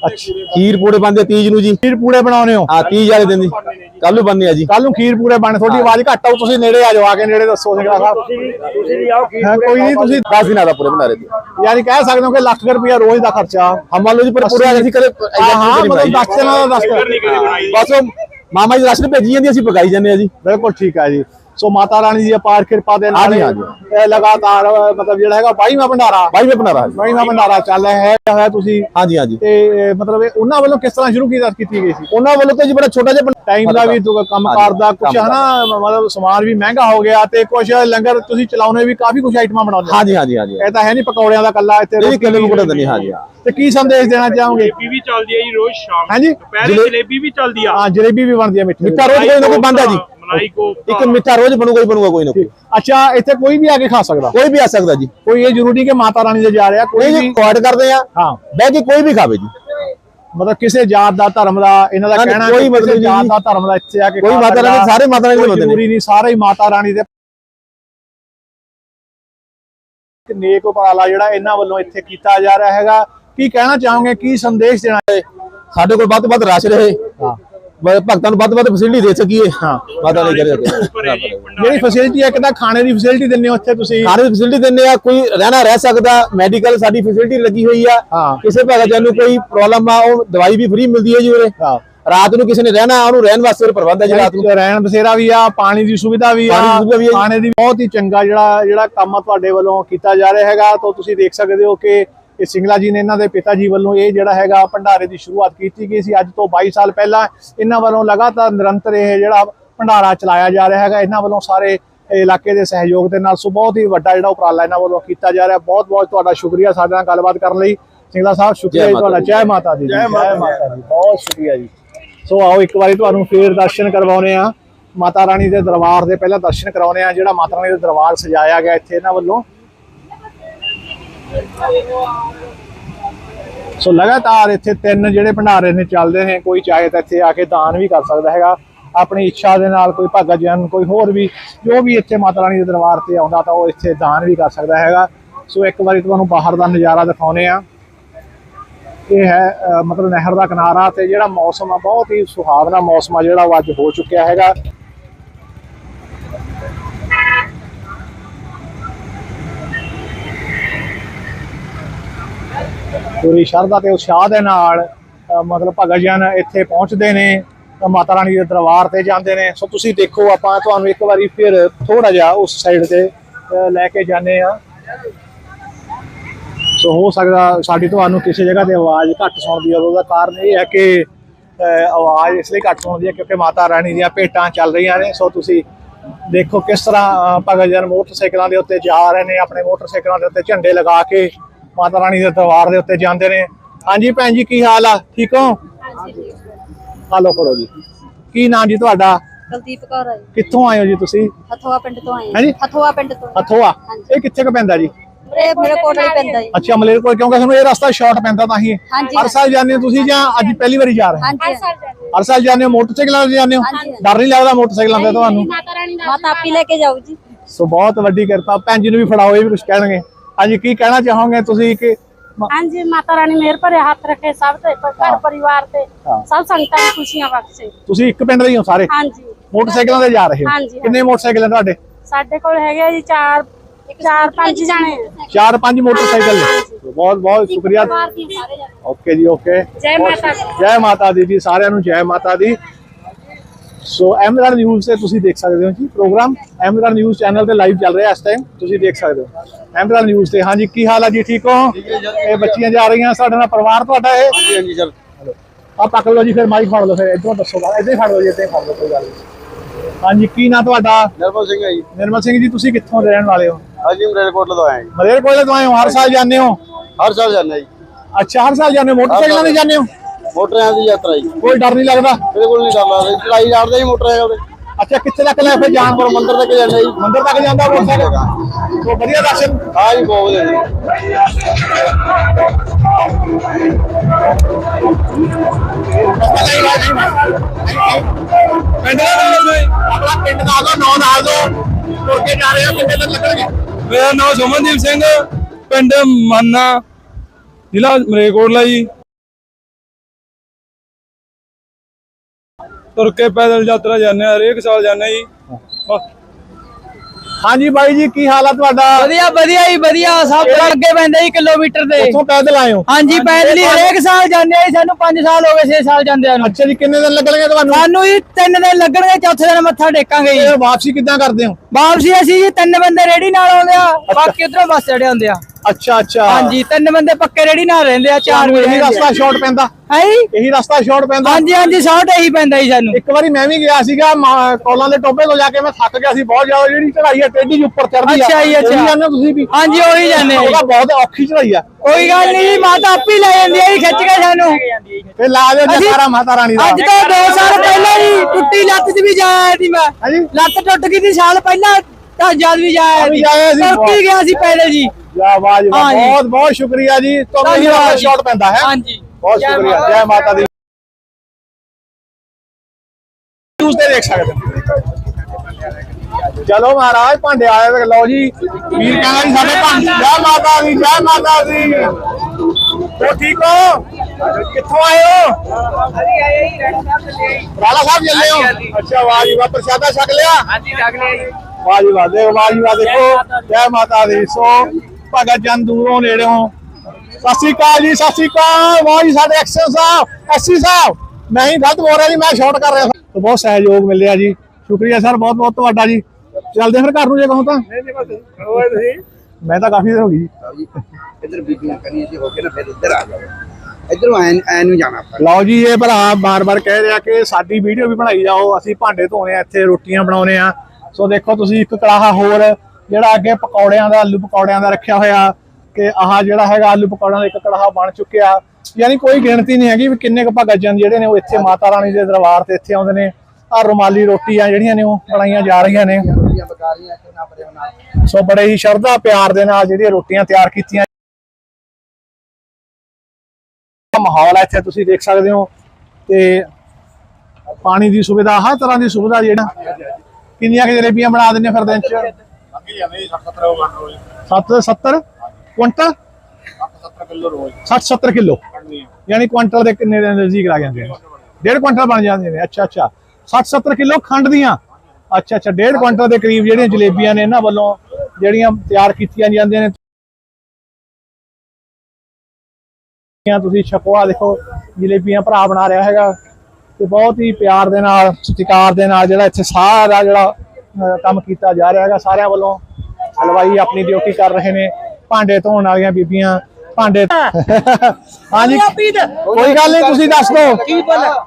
ਖੀਰ ਪੂੜੇ ਬਣਦੇ ਆ। ਤੀਜ ਨੂੰ ਜੀ। ਖੀਰ ਪੂੜੇ ਬਣਾਉਂਦੇ ਹੋ? ਹਾਂ ਤੀਜ ਵਾਲੇ ਦਿਨ ਜੀ। ਕੱਲ ਨੂੰ ਬਣਨੇ ਆ ਜੀ। ਕੱਲ ਨੂੰ ਖੀਰ ਪੂੜੇ ਬਣ ਤੁਹਾਡੀ ਆਵਾਜ਼ ਘੱਟ ਆਉ ਤੁਸੀਂ ਨੇੜੇ ਆ ਜਾਓ ਆ ਕੇ ਨੇੜੇ ਦੱਸੋ। ਸਿੰਘਲਾ ਸਾਹਿਬ ਤੁਸੀਂ ਵੀ ਆਓ ਹਾਂ, ਕੋਈ ਨਹੀਂ ਤੁਸੀਂ 10 ਦਿਨਾਂ ਦਾ ਪੂਰੇ ਬਣਾ ਰਹੇ ਤੇ ਯਾਨੀ ਕਹਿ ਸਕਦੇ ਹੋ ਕਿ ਲੱਖ ਰੁਪਇਆ ਰੋਜ਼ ਦਾ ਖਰਚਾ। ਹਮ ਮੰਨ ਲਓ ਜੀ ਪਰ ਪੂਰਾ ਅਸੀਂ ਕਦੇ ਹਾਂ ਹਾਂ ਮਤਲਬ ਦੱਸ ਦੇਣਾ ਦਾ ਦੱਸ ਬਸ ਉਹ ਮਾਮਾ ਜੀ ਰਾਸ਼ਨ ਭੇਜੀ ਜਾਂਦੀ ਅਸੀਂ ਪਕਾਈ ਜਾਂਦੇ ਆ ਜੀ। ਬਿਲਕੁਲ ਠੀਕ ਹੈ ਜੀ। ਸੋ ਮਾਤਾ ਰਾਣੀ ਦੀ ਅਪਾਰ ਕਿਰਪਾ ਦੇ ਨਾਲ। ਇਹ ਲਗਾਤਾਰ ਮਤਲਬ ਜਿਹੜਾ ਹੈਗਾ 22ਵਾਂ ਭੰਡਾਰਾ। ਬਾਈ ਵੇ ਬਣਾ ਰਹਾ ਜੀ 22ਵਾਂ ਭੰਡਾਰਾ ਚੱਲ ਰਿਹਾ ਹੈ ਤੁਸੀਂ? ਹਾਂਜੀ ਹਾਂਜੀ। ਤੇ ਮਤਲਬ ਇਹ ਉਹਨਾਂ ਵੱਲੋਂ ਕਿਸ ਤਰ੍ਹਾਂ ਸ਼ੁਰੂ ਕੀਤਾ ਕੀਤੀ ਗਈ ਸੀ? ਉਹਨਾਂ ਵੱਲੋਂ ਤਾਂ ਜੀ ਬੜਾ ਛੋਟਾ ਜਿਹਾ ਟਾਈਮ ਦਾ ਵੀ ਦੁ- ਕੰਮ ਕਰਦਾ ਕੁਝ ਹਨਾ ਮਤਲਬ ਸਮਾਨ ਵੀ ਮਹਿੰਗਾ ਹੋ ਗਿਆ ਤੇ ਕੁਝ ਲੰਗਰ ਤੁਸੀਂ ਚਲਾਉਣੇ ਵੀ ਕਾਫੀ ਕੁਝ ਆਈਟਮਾਂ ਬਣਾਉਂਦੇ। ਹਾਂਜੀ ਹਾਂਜੀ ਹਾਂਜੀ। ਇਹ ਤਾਂ ਹੈ ਨਹੀਂ ਪਕੌੜਿਆਂ ਦਾ ਕੱਲਾ ਇੱਥੇ ਨਹੀਂ ਰੋਟੀ ਕਿਲੋ ਮੁਕੜਾ ਤਾਂ ਨਹੀਂ ਹਾਂਜੀ ਤੇ ਕੀ ਸੰਦੇਸ਼ ਦੇਣਾ ਚਾਹੋਗੇ? ਜਲੇਬੀ ਵੀ ਚੱਲਦੀ ਹੈ ਜੀ ਰੋਜ਼ ਸ਼ਾਮ ਹਾਂਜੀ। ਦੁਪਹਿਰੇ ਜਲੇਬੀ ਵੀ ਚੱਲਦੀ ਆ। ਹਾਂ ਜਲੇਬੀ ਵੀ ਬਣਦੀ ਹੈ ਮਿੱਠੀ ਮਿੱਠਾ ਰੋਜ਼ ਕੋਈ ਨਾ ਕੋਈ ਬਣਦਾ ਜੀ। ਮਲਾਈ ਇੱਕ ਮਿੱਠਾ ਰੋਜ਼ ਬਣੂਗਾ ਹੀ ਬਣੂਗਾ ਕੋਈ ਨਾ ਕੋਈ। ਅੱਛਾ ਇੱਥੇ ਕੋਈ ਵੀ ਆ ਕੇ ਖਾ ਸਕਦਾ? ਕੋਈ ਵੀ ਆ ਸਕਦਾ ਜੀ। ਕੋਈ ਇਹ ਜ਼ਰੂਰੀ ਨਹੀਂ ਕਿ ਮਾਤਾ ਰਾਣੀ ਦੇ ਜਾ ਰਿਹਾ ਕੋਈ ਵੀ ਕੁਆਡ ਕਰਦੇ ਆ। ਹਾਂ। ਬਹਿ ਕੇ ਕੋਈ ਵੀ ਖਾਵੇ ਜੀ। ਮਤਲਬ ਕਿਸੇ ਜਾਤ ਦਾ ਧਰਮ ਦਾ ਇਹਨਾਂ ਦਾ ਕਹਿਣਾ ਕੋਈ ਮਤਲਬ ਜਾਤ। ਦਾ ਧਰਮ ਦਾ ਇੱਥੇ ਆ ਕੇ ਕੋਈ ਮਾਤਾ ਰਾਣੀ। ਸਾਰੇ ਮਾਤਾ ਰਾਣੀ ਦੇ ਕੋਈ ਬੰਦੇ ਨੇ। ਜ਼ਰੂਰੀ ਨਹੀਂ ਸਾਰੇ ਹੀ ਮਾਤਾ ਰਾਣੀ ਦੇ ਇੱਕ ਨੇਕ ਉਪਰਾਲਾ ਜਿਹੜਾ ਇਹਨਾਂ ਵੱਲੋਂ ਇੱਥੇ ਕੀਤਾ ਜਾ ਰਿਹਾ ਹੈਗਾ। ਕੀ ਕਹਿਣਾ ਚਾਹੋਗੇ? ਕੀ ਸੰਦੇਸ਼ ਦੇਣਾ ਹੈ ਸਾਡੇ ਕੋਲ ਵੱਧ ਵੱਧ ਰਸ਼ ਰਹੇ। ਹਾਂ। ਭਗਤਾਂ ਨੂੰ ਵੱਧ ਤੋਂ ਵੱਧ ਫੈਸਿਲਿਟੀ ਦੇ ਸਕੀਏ। ਹਾਂ। ਮਾਤਾ ਨੇ ਕਰਿਆ ਉੱਪਰ ਹੈ ਜੀ ਜਿਹੜੀ ਫੈਸਿਲਿਟੀ ਹੈ ਇੱਕ ਤਾਂ ਖਾਣੇ ਦੀ ਫੈਸਿਲਿਟੀ ਦਿੰਦੇ ਹੋ ਇੱਥੇ ਤੁਸੀਂ। ਖਾਣੇ ਦੀ ਫੈਸਿਲਿਟੀ ਦਿੰਦੇ ਆ ਕੋਈ ਰਹਿਣਾ ਰਹਿ ਸਕਦਾ ਮੈਡੀਕਲ ਸਾਡੀ ਫੈਸਿਲਿਟੀ ਲੱਗੀ ਹੋਈ ਆ। ਕਿਸੇ ਭਗਤ ਜਨ ਨੂੰ ਕੋਈ ਪ੍ਰੋਬਲਮ ਆ ਉਹ ਦਵਾਈ ਵੀ ਫ੍ਰੀ ਮਿਲਦੀ ਹੈ ਜੀ ਉਰੇ। ਹਾਂ। ਰਾਤ ਨੂੰ ਕਿਸੇ ਨੇ ਰਹਿਣਾ ਉਹਨੂੰ ਰਹਿਣ ਵਾਸਤੇ ਪ੍ਰਬੰਧ ਹੈ ਜੀ ਰਾਤ ਨੂੰ। ਰਹਿਣ ਬਸੇਰਾ ਵੀ ਆ ਪਾਣੀ ਦੀ ਸੁਵਿਧਾ ਵੀ ਆ। ਖਾਣੇ ਦੀ ਬਹੁਤ ਹੀ ਚੰਗਾ ਜਿਹੜਾ ਜਿਹੜਾ ਕੰਮ ਤੁਹਾਡੇ ਵੱਲੋਂ ਕੀਤਾ ਜਾ ਰਿਹਾ ਹੈਗਾ ਤਾਂ ਤੁਸੀਂ ਦੇਖ ਸਕਦੇ ਹੋ ਕਿ ਇਹ ਸਿੰਗਲਾ ਜੀ ਨੇ ਇਹਨਾਂ ਦੇ ਪਿਤਾ ਜੀ ਵੱਲੋਂ ਇਹ ਜਿਹੜਾ ਹੈਗਾ ਭੰਡਾਰੇ ਦੀ ਸ਼ੁਰੂਆਤ ਕੀਤੀ ਗਈ ਸੀ। ਅੱਜ ਤੋਂ 22 ਸਾਲ ਪਹਿਲਾਂ ਇਹਨਾਂ ਵੱਲੋਂ ਲਗਾਤਾਰ ਨਿਰੰਤਰ ਇਹ ਜਿਹੜਾ ਭੰਡਾਰਾ ਚਲਾਇਆ ਜਾ ਰਿਹਾ ਹੈਗਾ। ਇਹਨਾਂ ਵੱਲੋਂ ਸਾਰੇ ਇਲਾਕੇ ਦੇ ਸਹਿਯੋਗ ਦੇ ਨਾਲ ਸੋ ਬਹੁਤ ਹੀ ਵੱਡਾ ਜਿਹੜਾ ਉਪਰਾਲਾ ਇਹਨਾਂ ਵੱਲੋਂ ਕੀਤਾ ਜਾ ਰਿਹਾ। ਬਹੁਤ ਬਹੁਤ ਤੁਹਾਡਾ ਸ਼ੁਕਰੀਆ ਸਾਡੇ ਨਾਲ ਗੱਲਬਾਤ ਕਰਨ ਲਈ। ਸਿੰਗਲਾ ਸਾਹਿਬ ਸ਼ੁਕਰੀਆ ਜੀ ਤੁਹਾਡਾ। ਜੈ ਮਾਤਾ ਦੀ ਜੈ। ਮਾਤਾ ਦੀ। ਬਹੁਤ ਸ਼ੁਕਰੀਆ ਜੀ। ਸੋ ਆਓ ਇੱਕ ਵਾਰੀ ਤੁਹਾਨੂੰ ਫੇਰ ਦਰਸ਼ਨ ਕਰਵਾਉਨੇ ਆ ਮਾਤਾ ਰਾਣੀ ਦੇ ਦਰਬਾਰ ਦੇ ਪਹਿਲਾਂ ਦਰਸ਼ਨ ਕਰਾਉਨੇ ਆ ਜਿਹੜਾ ਮਾਤਾ ਰਾਣੀ ਦਾ ਦਰਬਾਰ ਸਜਾਇਆ ਗਿਆ ਇੱਥੇ ਇਹਨਾਂ ਵੱਲੋਂ। ਸੋ ਲਗਾਤਾਰ ਇੱਥੇ ਤਿੰਨ ਜਿਹੜੇ ਭੰਡਾਰੇ ਨੇ ਚੱਲਦੇ ਨੇ ਕੋਈ ਚਾਹੇ ਤਾਂ ਇੱਥੇ ਆ ਕੇ ਦਾਨ ਵੀ ਕਰ ਸਕਦਾ ਹੈਗਾ। ਆਪਣੀ ਇੱਛਾ ਦੇ ਨਾਲ ਕੋਈ ਭਗਤ ਜਨ ਕੋਈ ਹੋਰ ਵੀ ਜੋ ਵੀ ਇੱਥੇ ਮਾਤਾ ਰਾਣੀ ਦੇ ਦਰਬਾਰ ਤੇ ਆਉਂਦਾ ਤਾਂ ਉਹ ਇੱਥੇ ਦਾਨ ਵੀ ਕਰ ਸਕਦਾ ਹੈਗਾ। ਸੋ ਇੱਕ ਵਾਰੀ ਤੁਹਾਨੂੰ ਬਾਹਰ ਦਾ ਨਜ਼ਾਰਾ ਦਿਖਾਉਨੇ ਆ ਇਹ ਹੈ ਅ, ਮਤਲਬ ਨਹਿਰ ਦਾ ਕਿਨਾਰਾ ਤੇ ਜਿਹੜਾ ਮੌਸਮ ਆ ਬਹੁਤ ਹੀ ਸੁਹਾਵਣਾ ਮੌਸਮ ਆ ਜਿਹੜਾ ਉਹ ਅੱਜ ਹੋ ਚੁੱਕਿਆ ਹੈਗਾ। ਪੂਰੀ ਸ਼ਰਧਾ ਤੇ ਉਤਸ਼ਾਹ ਦੇ ਨਾਲ ਮਤਲਬ ਭਗਤ ਜਨ ਇੱਥੇ ਪਹੁੰਚਦੇ ਨੇ ਮਾਤਾ ਰਾਣੀ ਦੇ ਦਰਬਾਰ ਤੇ ਜਾਂਦੇ ਨੇ। ਸੋ ਤੁਸੀਂ ਦੇਖੋ ਆਪਾਂ ਤੁਹਾਨੂੰ ਇੱਕ ਵਾਰੀ ਫਿਰ ਥੋੜਾ ਜਿਹਾ ਉਸ ਸਾਈਡ ਤੇ ਲੈ ਕੇ ਜਾਂਦੇ ਆ ਸੋ ਹੋ ਸਕਦਾ ਸਾਡੀ ਤੁਹਾਨੂੰ ਕਿਸੇ ਜਗ੍ਹਾ ਤੇ ਆਵਾਜ਼ ਘੱਟ ਸੁਣਦੀ ਹੋਵੇ। ਉਹਦਾ ਕਾਰਨ ਇਹ ਹੈ ਕਿ ਅਹ, ਆਵਾਜ਼ ਇਸ ਲਈ ਘੱਟ ਸੁਣਦੀ ਹੈ ਕਿਉਂਕਿ ਮਾਤਾ ਰਾਣੀ ਦੀਆਂ ਭੇਟਾਂ ਚੱਲ ਰਹੀਆਂ ਨੇ। ਸੋ ਤੁਸੀਂ ਦੇਖੋ ਕਿਸ ਤਰ੍ਹਾਂ ਅਹ, ਭਗਤ ਜਨ ਮੋਟਰਸਾਈਕਲਾਂ ਦੇ ਉੱਤੇ ਜਾ ਰਹੇ ਨੇ ਆਪਣੇ ਮੋਟਰਸਾਈਕਲਾਂ ਦੇ ਉੱਤੇ ਝੰਡੇ ਲਗਾ ਕੇ ਮਾਤਾ ਰਾਣੀ ਦੇ ਦਰਬਾਰ ਦੇ ਉੱਤੇ ਜਾਂਦੇ ਨੇ। ਹਾਂਜੀ ਭੈਣ ਜੀ ਕੀ ਹਾਲ ਆ? ਠੀਕ ਹੋ? ਹਾਲੋ ਫੜੋ ਜੀ। ਕੀ ਨਾਮ ਜੀ ਤੁਹਾਡਾ? ਕੁਲਦੀਪ ਕੌਰ ਹੈ ਕਿੱਥੋਂ ਆਏ ਹੋ ਜੀ ਤੁਸੀਂ? ਹਥੋਆ ਪਿੰਡ ਤੋਂ ਆਏ ਹਾਂਜੀ। ਹਥੋਆ ਪਿੰਡ ਤੋਂ। ਹਥੋਆ? ਇਹ ਕਿੱਥੇ ਕ ਪੈਂਦਾ ਜੀ? ਇਹ ਮੇਰੇ ਕੋਲ ਹੀ ਪੈਂਦਾ ਜੀ। ਅੱਛਾ ਮਲੇਰਕੋਟ ਕਿਉਂਕਿ ਤੁਹਾਨੂੰ ਇਹ ਰਸਤਾ ਸ਼ਾਰਟ ਪੈਂਦਾ ਤਾਂ ਹੀ। ਹਾਂਜੀ। ਹਰ ਸਾਲ ਜਾਂਦੇ ਹੋ ਤੁਸੀਂ ਜਾਂ ਅੱਜ ਪਹਿਲੀ ਵਾਰੀ ਜਾ ਰਹੇ ਹੋ? ਹਾਂਜੀ। ਹਰ ਸਾਲ ਜਾਂਦੇ ਹੋ। ਮੋਟਰਸਾਈਕਲਾਂ ਤੇ ਜਾਂਦੇ ਹੋ? ਹਾਂਜੀ। ਡਰ ਨਹੀਂ ਲੱਗਦਾ ਮੋਟਰਸਾਈਕਲਾਂ ਤੇ ਤੁਹਾਨੂੰ? ਮਾਤਾ ਆਪੀ ਲੈ ਕੇ ਜਾਊ ਜੀ। ਸੋ ਬਹੁਤ ਵੱਡੀ ਕਿਰਪਾ। ਭੈਣ ਜੀ ਨੂੰ ਵੀ ਫੜਾਓ ਇਹ ਵੀ ਕੁਝ ਕਹਿਣਗੇ। ਹਾਂਜੀ ਕੀ ਕਹਿਣਾ ਚਾਹੋਗੇ ਤੁਸੀਂ ਕਿ ਹਾਂਜੀ ਮਾਤਾ ਰਾਣੀ ਮਿਹਰ ਭਰੇ ਹੱਥ ਰੱਖੇ ਸਭ ਤੇ ਘਰ ਪਰਿਵਾਰ ਤੇ। ਸਭ ਸੰਗਤਾਂ ਨੂੰ ਖੁਸ਼ੀਆਂ ਬਖਸ਼ੇ। ਤੁਸੀਂ ਇੱਕ ਪਿੰਡ ਦੇ ਹੀ ਹੋ ਸਾਰੇ? ਹਾਂਜੀ। ਮੋਟਰਸਾਈਕਲਾਂ ਤੇ ਜਾ ਰਹੇ ਹੋ? ਹਾਂਜੀ, ਕਿੰਨੇ ਮੋਟਰਸਾਈਕਲ ਹੈ ਤੁਹਾਡੇ? ਸਾਡੇ ਕੋਲ ਹੈਗੇ ਆ ਜੀ ਚਾਰ ਚਾਰ ਪੰਜ ਜਾਣੇ ਚਾਰ ਪੰਜ ਮੋਟਰਸਾਈਕਲ ਬਹੁਤ ਬਹੁਤ ਸ਼ੁਕਰੀਆ। ਓਕੇ ਜੀ ਓਕੇ। ਜੈ ਮਾਤਾ ਜੈ ਮਾਤਾ ਦੀ ਜੀ ਸਾਰਿਆਂ ਨੂੰ ਜੈ ਮਾਤਾ ਦੀ। ਸੋ ਐਮਰਾਨ ਨਿਊਜ਼ ਤੇ ਤੁਸੀਂ ਦੇਖ ਸਕਦੇ ਹੋ ਜੀ ਪ੍ਰੋਗਰਾਮ। ਐਮਰਾਨ ਨਿਊਜ਼ ਚੈਨਲ ਤੇ ਲਾਈਵ ਚੱਲ ਰਿਹਾ ਇਸ ਟਾਈਮ ਤੁਸੀਂ ਦੇਖ ਸਕਦੇ ਹੋ। ਐਮਰਾਨ ਨਿਊਜ਼ ਤੇ ਹਾਂਜੀ ਕੀ ਹਾਲ ਹੈ ਜੀ ਠੀਕ ਹੋ? ਇਹ ਬੱਚੀਆਂ ਜਾ ਰਹੀਆਂ ਸਾਡੇ ਨਾਲ ਪਰਿਵਾਰ ਤੁਹਾਡਾ ਇਹ ਹਾਂਜੀ ਆ ਪਕੜ ਲਓ ਜੀ ਫਿਰ ਮਾਈਕ ਫੜ ਲਓ ਫਿਰ ਇਧਰੋਂ ਦੱਸੋ ਇੱਦਾਂ ਹੀ ਫੜ ਲਓ ਜੀ ਇੱਦਾਂ ਹੀ ਫੜ ਲਓ ਕੋਈ ਗੱਲ ਨਹੀਂ। ਹਾਂਜੀ ਕੀ ਨਾਂ ਤੁਹਾਡਾ? ਨਰਮਲ ਸਿੰਘ ਹੈ ਜੀ। ਨਿਰਮਲ ਸਿੰਘ ਜੀ ਤੁਸੀਂ ਕਿੱਥੋਂ ਰਹਿਣ ਵਾਲੇ ਹੋ? ਹਾਂਜੀ ਮਰੇਲਕੋਟ ਤੋਂ ਆਏ ਜੀ। ਮਲੇਰਕੋਟਲੇ ਤੋਂ ਆਏ ਹੋ ਹਰ ਸਾਲ ਜਾਂਦੇ ਹੋ? ਹਰ ਸਾਲ ਜਾਂਦੇ ਜੀ। ਅੱਛਾ ਹਰ ਸਾਲ ਜਾਂਦੇ ਹੋ ਮੋਟਰਸਾਈਕਲਾਂ ਤੇ ਜਾਂਦੇ ਹੋ? ਮੋਟਰਾਂ ਦੀ ਯਾਤਰਾ ਜੀ। ਕੋਈ ਡਰ ਨਹੀਂ ਲੱਗਦਾ? ਬਿਲਕੁਲ ਨਹੀਂ ਡਰ ਲੱਗਦਾ ਚਲਾਈ ਜਾਣਦੇ ਜੀ ਮੋਟਰਸਾਈਕਲ ਤੇ ਅੱਛਾ ਕਿੱਥੇ ਤੱਕ ਲੈ ਫਿਰ ਜਾਣ? ਪਰ ਮੰਦਿਰ ਤੱਕ ਜਾਂਦੇ ਜੀ। ਮੰਦਿਰ ਤੱਕ ਜਾਂਦਾ ਮੋਟਰਸਾਈਕਲ? ਸੋ ਵਧੀਆ ਦਰਸ਼ਨ? ਹਾਂ ਜੀ ਬਹੁਤ ਵਧੀਆ ਜੀ। ਪਿੰਡ ਦਾ ਆਪਣਾ ਪਿੰਡ ਦਾ ਆਗੋ ਨੌ ਨਾਲ ਦੋ ਤੁਰ ਕੇ ਜਾ ਰਹੇ ਹੋ ਕਿੰਨੇ ਦਿਨ ਲੱਗਣਗੇ? ਮੇਰਾ ਨਾਮ ਸੁਮਨਦੀਪ ਸਿੰਘ ਪਿੰਡ ਮਾਨਾ ਜ਼ਿਲ੍ਹਾ ਮਰੇਕੋਟਲਾ ਜੀ। ਤੁਰ ਕੇ ਪੈਦਲ ਯਾਤਰਾ ਜਾਂਦੇ ਆ ਹਰੇਕ ਸਾਲ ਜਾਂਦੇ ਜੀ। ਹਾਂਜੀ ਬਾਈ ਜੀ ਕੀ ਹਾਲ ਆ ਤੁਹਾਡਾ? ਵਧੀਆ ਵਧੀਆ ਜੀ ਵਧੀਆ। ਸਭ ਤੋਂ ਅੱਗੇ ਪੈਂਦਾ ਜੀ ਕਿਲੋਮੀਟਰ ਦੇ। ਉੱਥੋਂ ਪੈਦਲ ਆਏ ਹੋ? ਹਾਂਜੀ ਪੈਦਲ ਹੀ ਹਰੇਕ ਸਾਲ ਜਾਂਦੇ ਆ ਜੀ, ਸਾਨੂੰ 5 ਸਾਲ ਹੋ ਗਏ 6 ਸਾਲ ਜਾਂਦਿਆਂ ਨੂੰ। ਅੱਛਾ ਜੀ ਕਿੰਨੇ ਦਿਨ ਲੱਗਣਗੇ ਤੁਹਾਨੂੰ? ਸਾਨੂੰ ਜੀ ਤਿੰਨ ਦਿਨ ਲੱਗਣਗੇ ਚੌਥੇ ਦਿਨ ਮੱਥਾ ਟੇਕਾਂਗੇ ਜੀ। ਇਹ ਵਾਪਸੀ ਕਿੱਦਾਂ ਕਰਦੇ ਹੋ? ਵਾਪਸੀ ਅਸੀਂ ਜੀ ਤਿੰਨ ਬੰਦੇ ਰੇੜੀ ਨਾਲ ਆਉਂਦੇ ਆ ਬਾਕੀ ਉਧਰੋਂ ਬੱਸ ਚੜੇ ਹੁੰਦੇ ਆ। ਅੱਛਾ ਅੱਛਾ। ਹਾਂਜੀ ਤਿੰਨ ਬੰਦੇ ਪੱਕੇ ਰੇੜੀ ਨਾਲ ਰਹਿੰਦੇ ਆ ਚਾਰ ਤੁਹਾਨੂੰ ਇਹੀ ਵਜੇ ਰਸਤਾ ਸ਼ਾਰਟ ਪੈਂਦਾ? ਹੈ ਜੀ? ਇਹੀ ਰਸਤਾ ਸ਼ਾਰਟ ਪੈਂਦਾ? ਹਾਂਜੀ ਹਾਂਜੀ ਸ਼ਾਰਟ ਇਹੀ ਪੈਂਦਾ ਜੀ ਸਾਨੂੰ। ਇੱਕ ਵਾਰੀ ਮੈਂ ਵੀ ਗਿਆ ਸੀਗਾ ਕੌਲਾਂ ਦੇ ਟੋਪੇ ਤੋਂ ਜਾ ਕੇ ਮੈਂ ਥੱਕ ਗਿਆ ਸੀ ਬਹੁਤ ਜ਼ਿਆਦਾ ਜਿਹੜੀ ਚੜਾਈ ਹੈ ਟੇਢੀ ਉੱਪਰ ਚੜਦੀ ਆ। ਅੱਛਾ ਜੀ, ਅੱਛਾ। ਜਾਂਦੇ ਤੁਸੀਂ ਵੀ? ਹਾਂਜੀ ਉਹੀ ਜਾਂਦੇ ਆ ਜੀ। ਉਹਦਾ ਬਹੁਤ ਔਖੀ ਚੜਾਈ ਆ। ਕੋਈ ਗੱਲ ਨਹੀਂ ਜੀ ਮਾਤਾ ਆਪੀ ਲੈ ਜਾਂਦੀ ਹੈ ਜੀ ਖਿੱਚ ਕੇ ਸਾਨੂੰ। ਤੇ ਲਾ ਅਸੀਂ- ਜਕਾਰਾ ਮਾਤਾ ਰਾਣੀ ਦਾ। ਅੱਜ ਤੋਂ 2 ਸਾਲ ਪਹਿਲਾਂ ਹੀ ਟੁੱਟੀ ਲੱਤ 'ਚ ਵੀ ਜਾਇਆ ਸੀ ਮੈਂ। ਲੱਤ ਟੁੱਟ ਗਈ ਸੀ ਸਾਲ ਪਹਿਲਾਂ ਤਾਂ ਜਦ ਵੀ ਜਾਇਆ ਸੀ। ਗਿਆ ਸੀ ਪਹਿਲੇ ਜੀ। ਯਾ ਵਾਹ ਜੀ ਵਾਹ, ਹਾਂ ਜੀ। ਬਹੁਤ ਬਹੁਤ ਸ਼ੁਕਰੀਆ ਜੀ ਤੁਹਾਨੂੰ ਇਹੀ ਧੰਨਵਾਦ ਰਸਤਾ ਜੀ। ਸ਼ਾਰਟ ਪੈਂਦਾ ਹੈ ਹਾਂਜੀ ਬਹੁਤ ਜੈ ਸ਼ੁਕਰੀਆ ਮਾਤਾ ਜੈ ਮਾਤਾ ਦੀ ਨਿਊਜ਼ ਤੇ ਦੇਖ ਸਕਦੇ ਹੋ ਚਲੋ ਮਹਾਰਾਜ ਭਾਂਡੇ ਆਏ ਤੇ ਲਓ ਜੀ ਵੀਰ ਕਹਿੰਦਾ ਜੀ ਸਾਡੇ ਭਾਂਡੇ ਜੈ ਮਾਤਾ ਦੀ ਜੈ ਮਾਤਾ ਦੀ ਹੋ ਠੀਕ ਹੋ ਕਿੱਥੋਂ ਆਏ ਹੋ ਰਾਲਾ ਸਾਹਿਬ ਚੱਲੇ ਹੋ ਅੱਛਾ ਵਾਹ ਜੀ ਵਾਹ ਪ੍ਰਸ਼ਾਦਾ ਛਕ ਲਿਆ ਹਾਂਜੀ ਛਕ ਲਿਆ ਜੀ ਵਾਹ ਜੀ ਵਾਹ ਦੇਖੋ ਵਾਹ ਜੀ ਵਾਹ ਦੇਖੋ ਜੈ ਮਾਤਾ ਦੀ ਸੋ ਭਗਤ ਜਨ ਦੂਰੋਂ ਨੇੜਿਓਂ। ਸਤਿ ਸ਼੍ਰੀ ਅਕਾਲ ਜੀ ਸਤਿ ਸ਼੍ਰੀ ਅਕਾਲ। ਵਾਹ ਜੀ ਸਾਡੇ ਐਕਸ਼ਨ ਸਾਹਿਬ ਐਸਸੀ ਸਾਹਿਬ। ਮੈਂ ਹੀ ਗਲਤ ਬੋਲ ਰਿਹਾ ਜੀ ਮੈਂ ਸ਼ਾਰਟ ਕਰ ਰਿਹਾ। ਸੀ ਤਾਂ ਬਹੁਤ ਸਹਿਯੋਗ ਮਿਲਿਆ ਜੀ। ਸ਼ੁਕਰੀਆ ਸਰ ਬਹੁਤ ਬਹੁਤ ਤੁਹਾਡਾ ਜੀ। ਚੱਲਦੇ ਫਿਰ ਘਰ ਨੂੰ ਜੇ ਕਹੋ ਤਾਂ। ਮੈਂ ਤਾਂ ਕਾਫੀ ਦੇਰ ਹੋ ਗਈ ਜੀ। ਇੱਧਰ ਬੀਬੀਆਂ ਕਰੀਆਂ ਸੀ ਹੋ ਕੇ ਨਾ ਫਿਰ ਇੱਧਰ ਆ ਜਾਓ। ਇੱਧਰੋਂ ਐਨ ਐਨ ਨੂੰ ਜਾਣਾ ਆਪਾਂ। ਲਓ ਜੀ ਇਹ ਭਰਾ ਬਾਰ-ਬਾਰ ਕਹਿ ਰਿਹਾ ਕਿ ਸਾਡੀ ਵੀਡੀਓ ਵੀ ਬਣਾਈ ਜਾਓ। ਅਸੀਂ ਭਾਂਡੇ ਧੋਣੇ ਆ ਇੱਥੇ ਰੋਟੀਆਂ ਬਣਾਉਣੇ ਆ। ਸੋ ਦੇਖੋ ਤੁਸੀਂ ਇੱਕ ਕੜਾਹਾ ਹੋਰ ਜਿਹੜਾ ਅੱਗੇ ਪਕੌੜਿਆਂ ਦਾ, ਆਲੂ ਪਕੌੜਿਆਂ ਦਾ ਰੱਖਿਆ ਹੋਇਆ ਕਿ ਆਹ ਜਿਹੜਾ ਹੈਗਾ ਆਲੂ ਪਕੌੜਿਆਂ ਦਾ ਇੱਕ ਕੜਾਹਾ ਬਣ ਚੁੱਕਿਆ। ਯਾਨੀ ਕੋਈ ਗਿਣਤੀ ਨਹੀਂ ਹੈਗੀ ਵੀ ਕਿੰਨੇ ਕੁ ਭਗਤ ਜਿਹੜੇ ਨੇ ਉਹ ਇੱਥੇ ਮਾਤਾ ਰਾਣੀ ਦੇ ਦਰਬਾਰ ਤੇ ਇੱਥੇ ਆਉਂਦੇ ਨੇ। ਆ ਰੁਮਾਲੀ ਰੋਟੀਆਂ ਜਿਹੜੀਆਂ ਨੇ ਉਹ ਬਣਾਈਆਂ ਜਾ ਰਹੀਆਂ ਨੇ। ਸੋ ਬੜੇ ਹੀ ਸ਼ਰਧਾ ਪਿਆਰ ਦੇ ਨਾਲ ਜਿਹੜੀਆਂ ਰੋਟੀਆਂ ਤਿਆਰ ਕੀਤੀਆਂ। ਮਾਹੌਲ ਹੈ ਇੱਥੇ, ਤੁਸੀਂ ਦੇਖ ਸਕਦੇ ਹੋ। ਤੇ ਪਾਣੀ ਦੀ ਸੁਵਿਧਾ, ਹਰ ਤਰ੍ਹਾਂ ਦੀ ਸੁਵਿਧਾ ਜਿਹੜਾ। ਕਿੰਨੀਆਂ ਕਿ ਜਲੇਬੀਆਂ ਬਣਾ ਦਿੰਦੇ ਫਿਰ ਦਿਨ ਚ? 70 70 ਕੁਇੰਟਲ 60 70 ਕਿਲੋ ਯਾਨੀ ਕੁਇੰਟਲ ਦੇ ਕਿੰਨੇ ਦੇ ਨਜ਼ਦੀਕ ਲੱਗ ਜਾਂਦੇ ਨੇ? ਡੇਢ ਕੁਇੰਟਲ ਬਣ ਜਾਂਦੇ ਨੇ। ਅੱਛਾ ਅੱਛਾ। 60 70 ਕਿਲੋ ਖੰਡ ਦੀਆਂ? ਅੱਛਾ ਅੱਛਾ। ਡੇਢ ਕੁਇੰਟਲ ਦੇ ਕਰੀਬ ਜਿਹੜੀਆਂ ਜਲੇਬੀਆਂ ਨੇ ਇਹਨਾਂ ਵੱਲੋਂ ਜਿਹੜੀਆਂ ਤਿਆਰ ਕੀਤੀਆਂ ਜਾਂਦੀਆਂ ਨੇ। ਜਲੇਬੀਆਂ ਤੁਸੀਂ ਛਕਵਾ ਦੇਖੋ ਜਲੇਬੀਆਂ ਭਰਾ ਬਣਾ ਰਿਹਾ ਹੈਗਾ। ਤੇ ਬਹੁਤ ਹੀ ਪਿਆਰ ਦੇ ਨਾਲ ਸਤਿਕਾਰ ਦੇ ਨਾਲ ਜਿਹੜਾ ਇੱਥੇ ਸਾਰਾ ਜਿਹੜਾ ਕੰਮ ਕੀਤਾ ਜਾ ਰਿਹਾ ਹੈਗਾ। ਸਾਰਿਆਂ ਵੱਲੋਂ ਹਲਵਾਈ ਆਪਣੀ ਡਿਊਟੀ ਕਰ ਰਹੇ ਨੇ। ਭਾਂਡੇ ਧੋਣ ਵਾਲੀਆਂ ਬੀਬੀਆਂ ਭਾਂਡੇ ਹਾਂਜੀ। ਕੋਈ ਗੱਲ ਨਹੀਂ ਤੁਸੀਂ ਦੱਸ ਦਿਓ।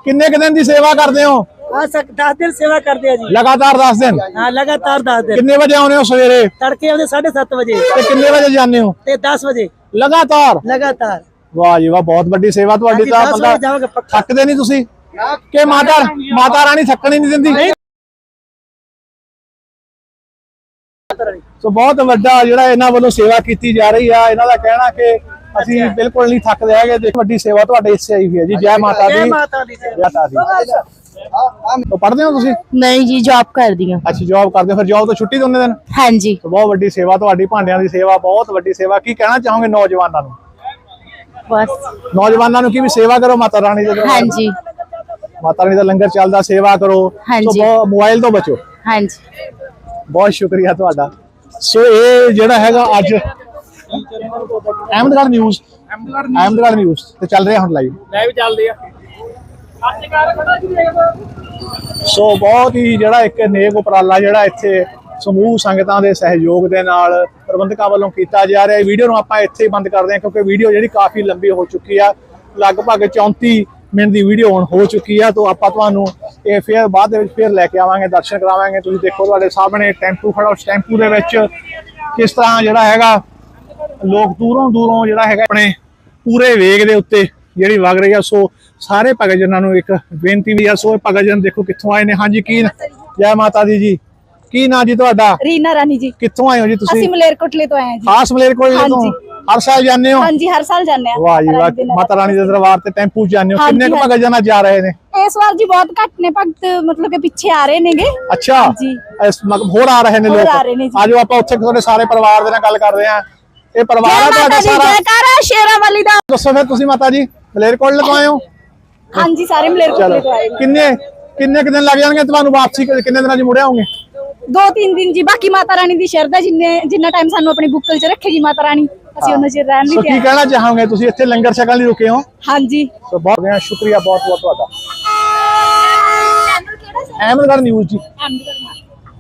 ਕਿੰਨੇ ਕੁ ਦਿਨ ਦੀ ਸੇਵਾ ਕਰਦੇ ਹੋ? ਆ ਸਕ 10 ਦਿਨ ਸੇਵਾ ਕਰਦੇ ਆ ਜੀ। ਲਗਾਤਾਰ 10 ਦਿਨ? ਹਾਂ ਲਗਾਤਾਰ 10 ਦਿਨ। ਕਿੰਨੇ ਵਜੇ ਆਉਂਦੇ ਹੋ ਸਵੇਰੇ? ਤੜਕੇ ਆਉਂਦੇ 7:30 ਵਜੇ। ਤੇ ਕਿੰਨੇ ਵਜੇ ਜਾਂਦੇ ਹੋ? ਤੇ 10 ਵਜੇ। ਲਗਾਤਾਰ? ਲਗਾਤਾਰ। ਵਾਹ ਜੀ ਵਾਹ ਬਹੁਤ ਵੱਡੀ ਸੇਵਾ ਤੁਹਾਡੀ ਤਾਂ ਬੰਦਾ। ਥੱਕਦੇ ਨਹੀਂ ਤੁਸੀਂ? ਕਿ ਮਾਤਾ ਮਾਤਾ ਰਾਣੀ ਥੱਕਣ ਹੀ ਨਹੀਂ ਦਿੰਦੀ? ਸੋ ਬਹੁਤ ਵੱਡਾ ਜਿਹੜਾ ਇਹਨਾਂ ਵੱਲੋਂ ਸੇਵਾ ਕੀਤੀ ਜਾ ਰਹੀ ਆ। ਇਹਨਾਂ ਦਾ ਕਹਿਣਾ ਕਿ ਅਸੀਂ ਬਿਲਕੁਲ ਨਹੀਂ ਥੱਕਦੇ ਹੈਗੇ। ਤੇ ਵੱਡੀ ਸੇਵਾ ਤੁਹਾਡੇ ਹਿੱਸੇ ਆਈ ਹੋਈ ਹੈ ਜੀ। ਜੈ ਮਾਤਾ ਦੀ। ਜੈ ਮਾਤਾ ਦੀ ਜੈ। ਮਾਤਾ ਦੀ। ਉਹ ਪੜ੍ਹਦੇ ਹੋ ਤੁਸੀਂ? ਨਹੀਂ ਜੀ ਜੌਬ ਕਰਦੀ ਹਾਂ। ਅੱਛਾ ਜੌਬ ਕਰਦੇ ਫਿਰ ਜੌਬ ਤੋਂ ਛੁੱਟੀ ਦੋਨੇ ਦਿਨ? ਹਾਂਜੀ। ਬਹੁਤ ਵੱਡੀ ਸੇਵਾ ਤੁਹਾਡੀ ਭਾਂਡਿਆਂ ਦੀ ਸੇਵਾ ਬਹੁਤ ਵੱਡੀ ਸੇਵਾ। ਕੀ ਕਹਿਣਾ ਚਾਹੋਗੇ ਨੌਜਵਾਨਾਂ ਨੂੰ? ਬਸ। ਨੌਜਵਾਨਾਂ ਨੂੰ ਕੀ ਵੀ ਸੇਵਾ ਕਰੋ ਮਾਤਾ ਰਾਣੀ ਦੇ ਦਰਬਾਰ ਹਾਂਜੀ। ਮਾਤਾ ਰਾਣੀ ਦਾ ਲੰਗਰ ਚੱਲਦਾ ਸੇਵਾ ਕਰੋ। ਹਾਂਜੀ। ਸੋ ਮੋਬਾਈਲ ਤੋਂ ਬਚੋ। ਹਾਂਜੀ। ਬਹੁਤ ਸ਼ੁਕਰੀਆ ਤੁਹਾਡਾ। ਸੋ ਇਹ ਜਿਹੜਾ ਹੈਗਾ ਅੱਜ ਅਹਿਮਦਗੜ੍ਹ ਨਿਊਜ਼ ਅਹਿਮਦਗੜ੍ਹ ਨਿਊਜ਼ ਤੇ ਚੱਲ ਰਿਹਾ ਹੁਣ ਲਾਈਵ ਲਾਈਵ ਚੱਲਦੀ ਆ। ਸੋ ਬਹੁਤ ਹੀ ਜਿਹੜਾ ਇੱਕ ਨੇਕ ਉਪਰਾਲਾ ਜਿਹੜਾ ਇੱਥੇ ਸਮੂਹ ਸੰਗਤਾਂ ਦੇ ਸਹਿਯੋਗ ਦੇ ਨਾਲ ਪ੍ਰਬੰਧਕਾਂ ਵੱਲੋਂ ਕੀਤਾ ਜਾ ਰਿਹਾ। ਹੈ ਵੀਡੀਓ ਨੂੰ ਆਪਾਂ ਇੱਥੇ ਹੀ ਬੰਦ ਕਰਦੇ ਹਾਂ ਕਿਉਂਕਿ ਵੀਡੀਓ ਜਿਹੜੀ ਕਾਫੀ ਲੰਬੀ ਹੋ ਚੁੱਕੀ ਆ। ਲਗਭਗ 34 ਮਿੰਟ ਦੀ ਵੀਡੀਓ ਹੁਣ ਹੋ ਚੁੱਕੀ ਆ ਤੋਂ ਆਪਾਂ ਤੁਹਾਨੂੰ ਇਹ ਫੇਰ ਬਾਅਦ ਦੇ ਵਿੱਚ ਫੇਰ ਲੈ ਕੇ ਆਵਾਂਗੇ ਦਰਸ਼ਨ ਕਰਾਵਾਂਗੇ। ਤੁਸੀਂ ਦੇਖੋ ਤੁਹਾਡੇ ਸਾਹਮਣੇ ਟੈਂਪੂ ਖੜਾ ਉਸ ਟੈਂਪੂ ਦੇ ਵਿੱਚ ਕਿਸ ਤਰ੍ਹਾਂ ਜਿਹੜਾ ਹੈਗਾ ਲੋਕ ਦੂਰੋਂ ਦੂਰੋਂ ਜਿਹੜਾ ਹੈਗਾ ਆਪਣੇ ਪੂਰੇ ਵੇਗ ਦੇ ਉੱਤੇ ਜਿਹੜੀ ਵਗ ਰਹੀ ਆ। ਸੋ ਸਾਰੇ ਭਗਤ ਜਨਾਂ ਨੂੰ ਇੱਕ ਬੇਨਤੀ ਵੀ ਆ ਸੋ ਇਹ ਭਗਤ ਜਨ ਦੇਖੋ ਕਿੱਥੋਂ ਆਏ ਨੇ। ਹਾਂਜੀ ਕੀ ਜੈ ਮਾਤਾ ਦੀ ਜੀ। ਕੀ ਨਾਂ ਜੀ ਤੁਹਾਡਾ? ਰੀਨਾ ਰਾਣੀ ਜੀ। ਕਿੱਥੋਂ ਆਏ ਹੋ ਜੀ ਅਸੀਂ ਤੁਸੀਂ ਮਲੇਰਕੋਟਲੇ ਤੋਂ ਆਏ ਹਾਂ ਜੀ। ਖਾਸ ਮਲੇਰਕੋਟਲੇ ਤੋਂ। ਹਰ ਸਾਲ ਜਾਂਦੇ ਹੋ? ਹਾਂਜੀ ਹਰ ਸਾਲ ਜਾਂਦੇ ਆ ਵਾਹ ਜੀ ਵਾਹ ਮਾਤਾ ਰਾਣੀ ਦੇ ਦਰਬਾਰ ਤੇ ਟੈਂਪੂ ਜਾਂਦੇ ਹੋ। ਕਿੰਨੇ ਕੁ। ਭਗਤ ਜਨਾਂ ਜਾ ਰਹੇ ਨੇ? ਇਸ ਵਾਰ ਜੀ ਬਹੁਤ ਘੱਟ ਨੇ ਭਗਤ ਮਤਲਬ ਕਿ ਪਿੱਛੇ ਆ ਰਹੇ ਨੇਗੇ। ਅੱਛਾ ਜੀ। ਇਸ ਮਤਲਬ ਹੋਰ ਆ ਰਹੇ ਨੇ ਲੋਕ। ਆ। ਆਜੋ ਆਪਾਂ ਉੱਥੇ ਤੁਹਾਡੇ ਸਾਰੇ ਪਰਿਵਾਰ ਦੇ ਨਾਲ ਗੱਲ ਕਰਦੇ ਹਾਂ। ਇਹ ਪਰਿਵਾਰ ਆ ਤੁਹਾਡਾ ਸਾਰਾ? ਜੈਕਾਰਾ ਸ਼ੇਰਾਂ ਵਾਲੀ ਦਾ। ਦੱਸੋ ਫਿਰ ਤੁਸੀਂ ਮਾਤਾ ਜੀ ਮਲੇਰਕੋਟਲੇ ਤੋਂ ਆਏ ਹੋ ਹਾਂਜੀ ਸਾਰੇ ਆਏ ਚਲੋ। ਕਿੰਨੇ ਕਿੰਨੇ ਕੁ ਦਿਨ ਲੱਗ ਜਾਣਗੇ ਤੁਹਾਨੂੰ ਵਾਪਸੀ? ਕਿੰਨੇ ਦਿਨਾਂ 'ਚ ਮੁੜ ਆਉਂਗੇ ਦੋ ਤਿੰਨ ਦਿਨ ਜੀ ਬਾਕੀ ਮਾਤਾ ਰਾਣੀ ਦੀ ਸ਼ਰਧਾ ਜਿੰਨੇ ਜਿੰਨਾ ਟਾਈਮ ਸਾਨੂੰ ਆਪਣੀ ਬੁੱਕਲ 'ਚ ਰੱਖੇਗੀ ਮਾਤਾ ਰਾਣੀ ਅਸੀਂ ਉਹਨਾਂ ਚਿਰ ਰਹਿਣ ਸੋ ਲਈ ਕੀ ਤਿਆਰ। ਕਹਿਣਾ ਚਾਹੋਗੇ ਤੁਸੀਂ? ਇੱਥੇ ਲੰਗਰ ਛਕਣ ਲਈ ਰੁਕੇ ਹੋ? ਹਾਂਜੀ। ਸੋ ਬਹੁਤ ਬਹੁਤ ਸ਼ੁਕਰੀਆ ਬਹੁਤ ਬਹੁਤ ਤੁਹਾਡਾ। ਅਹਿਮਦਗੜ੍ਹ ਨਿਊਜ਼ ਜੀ।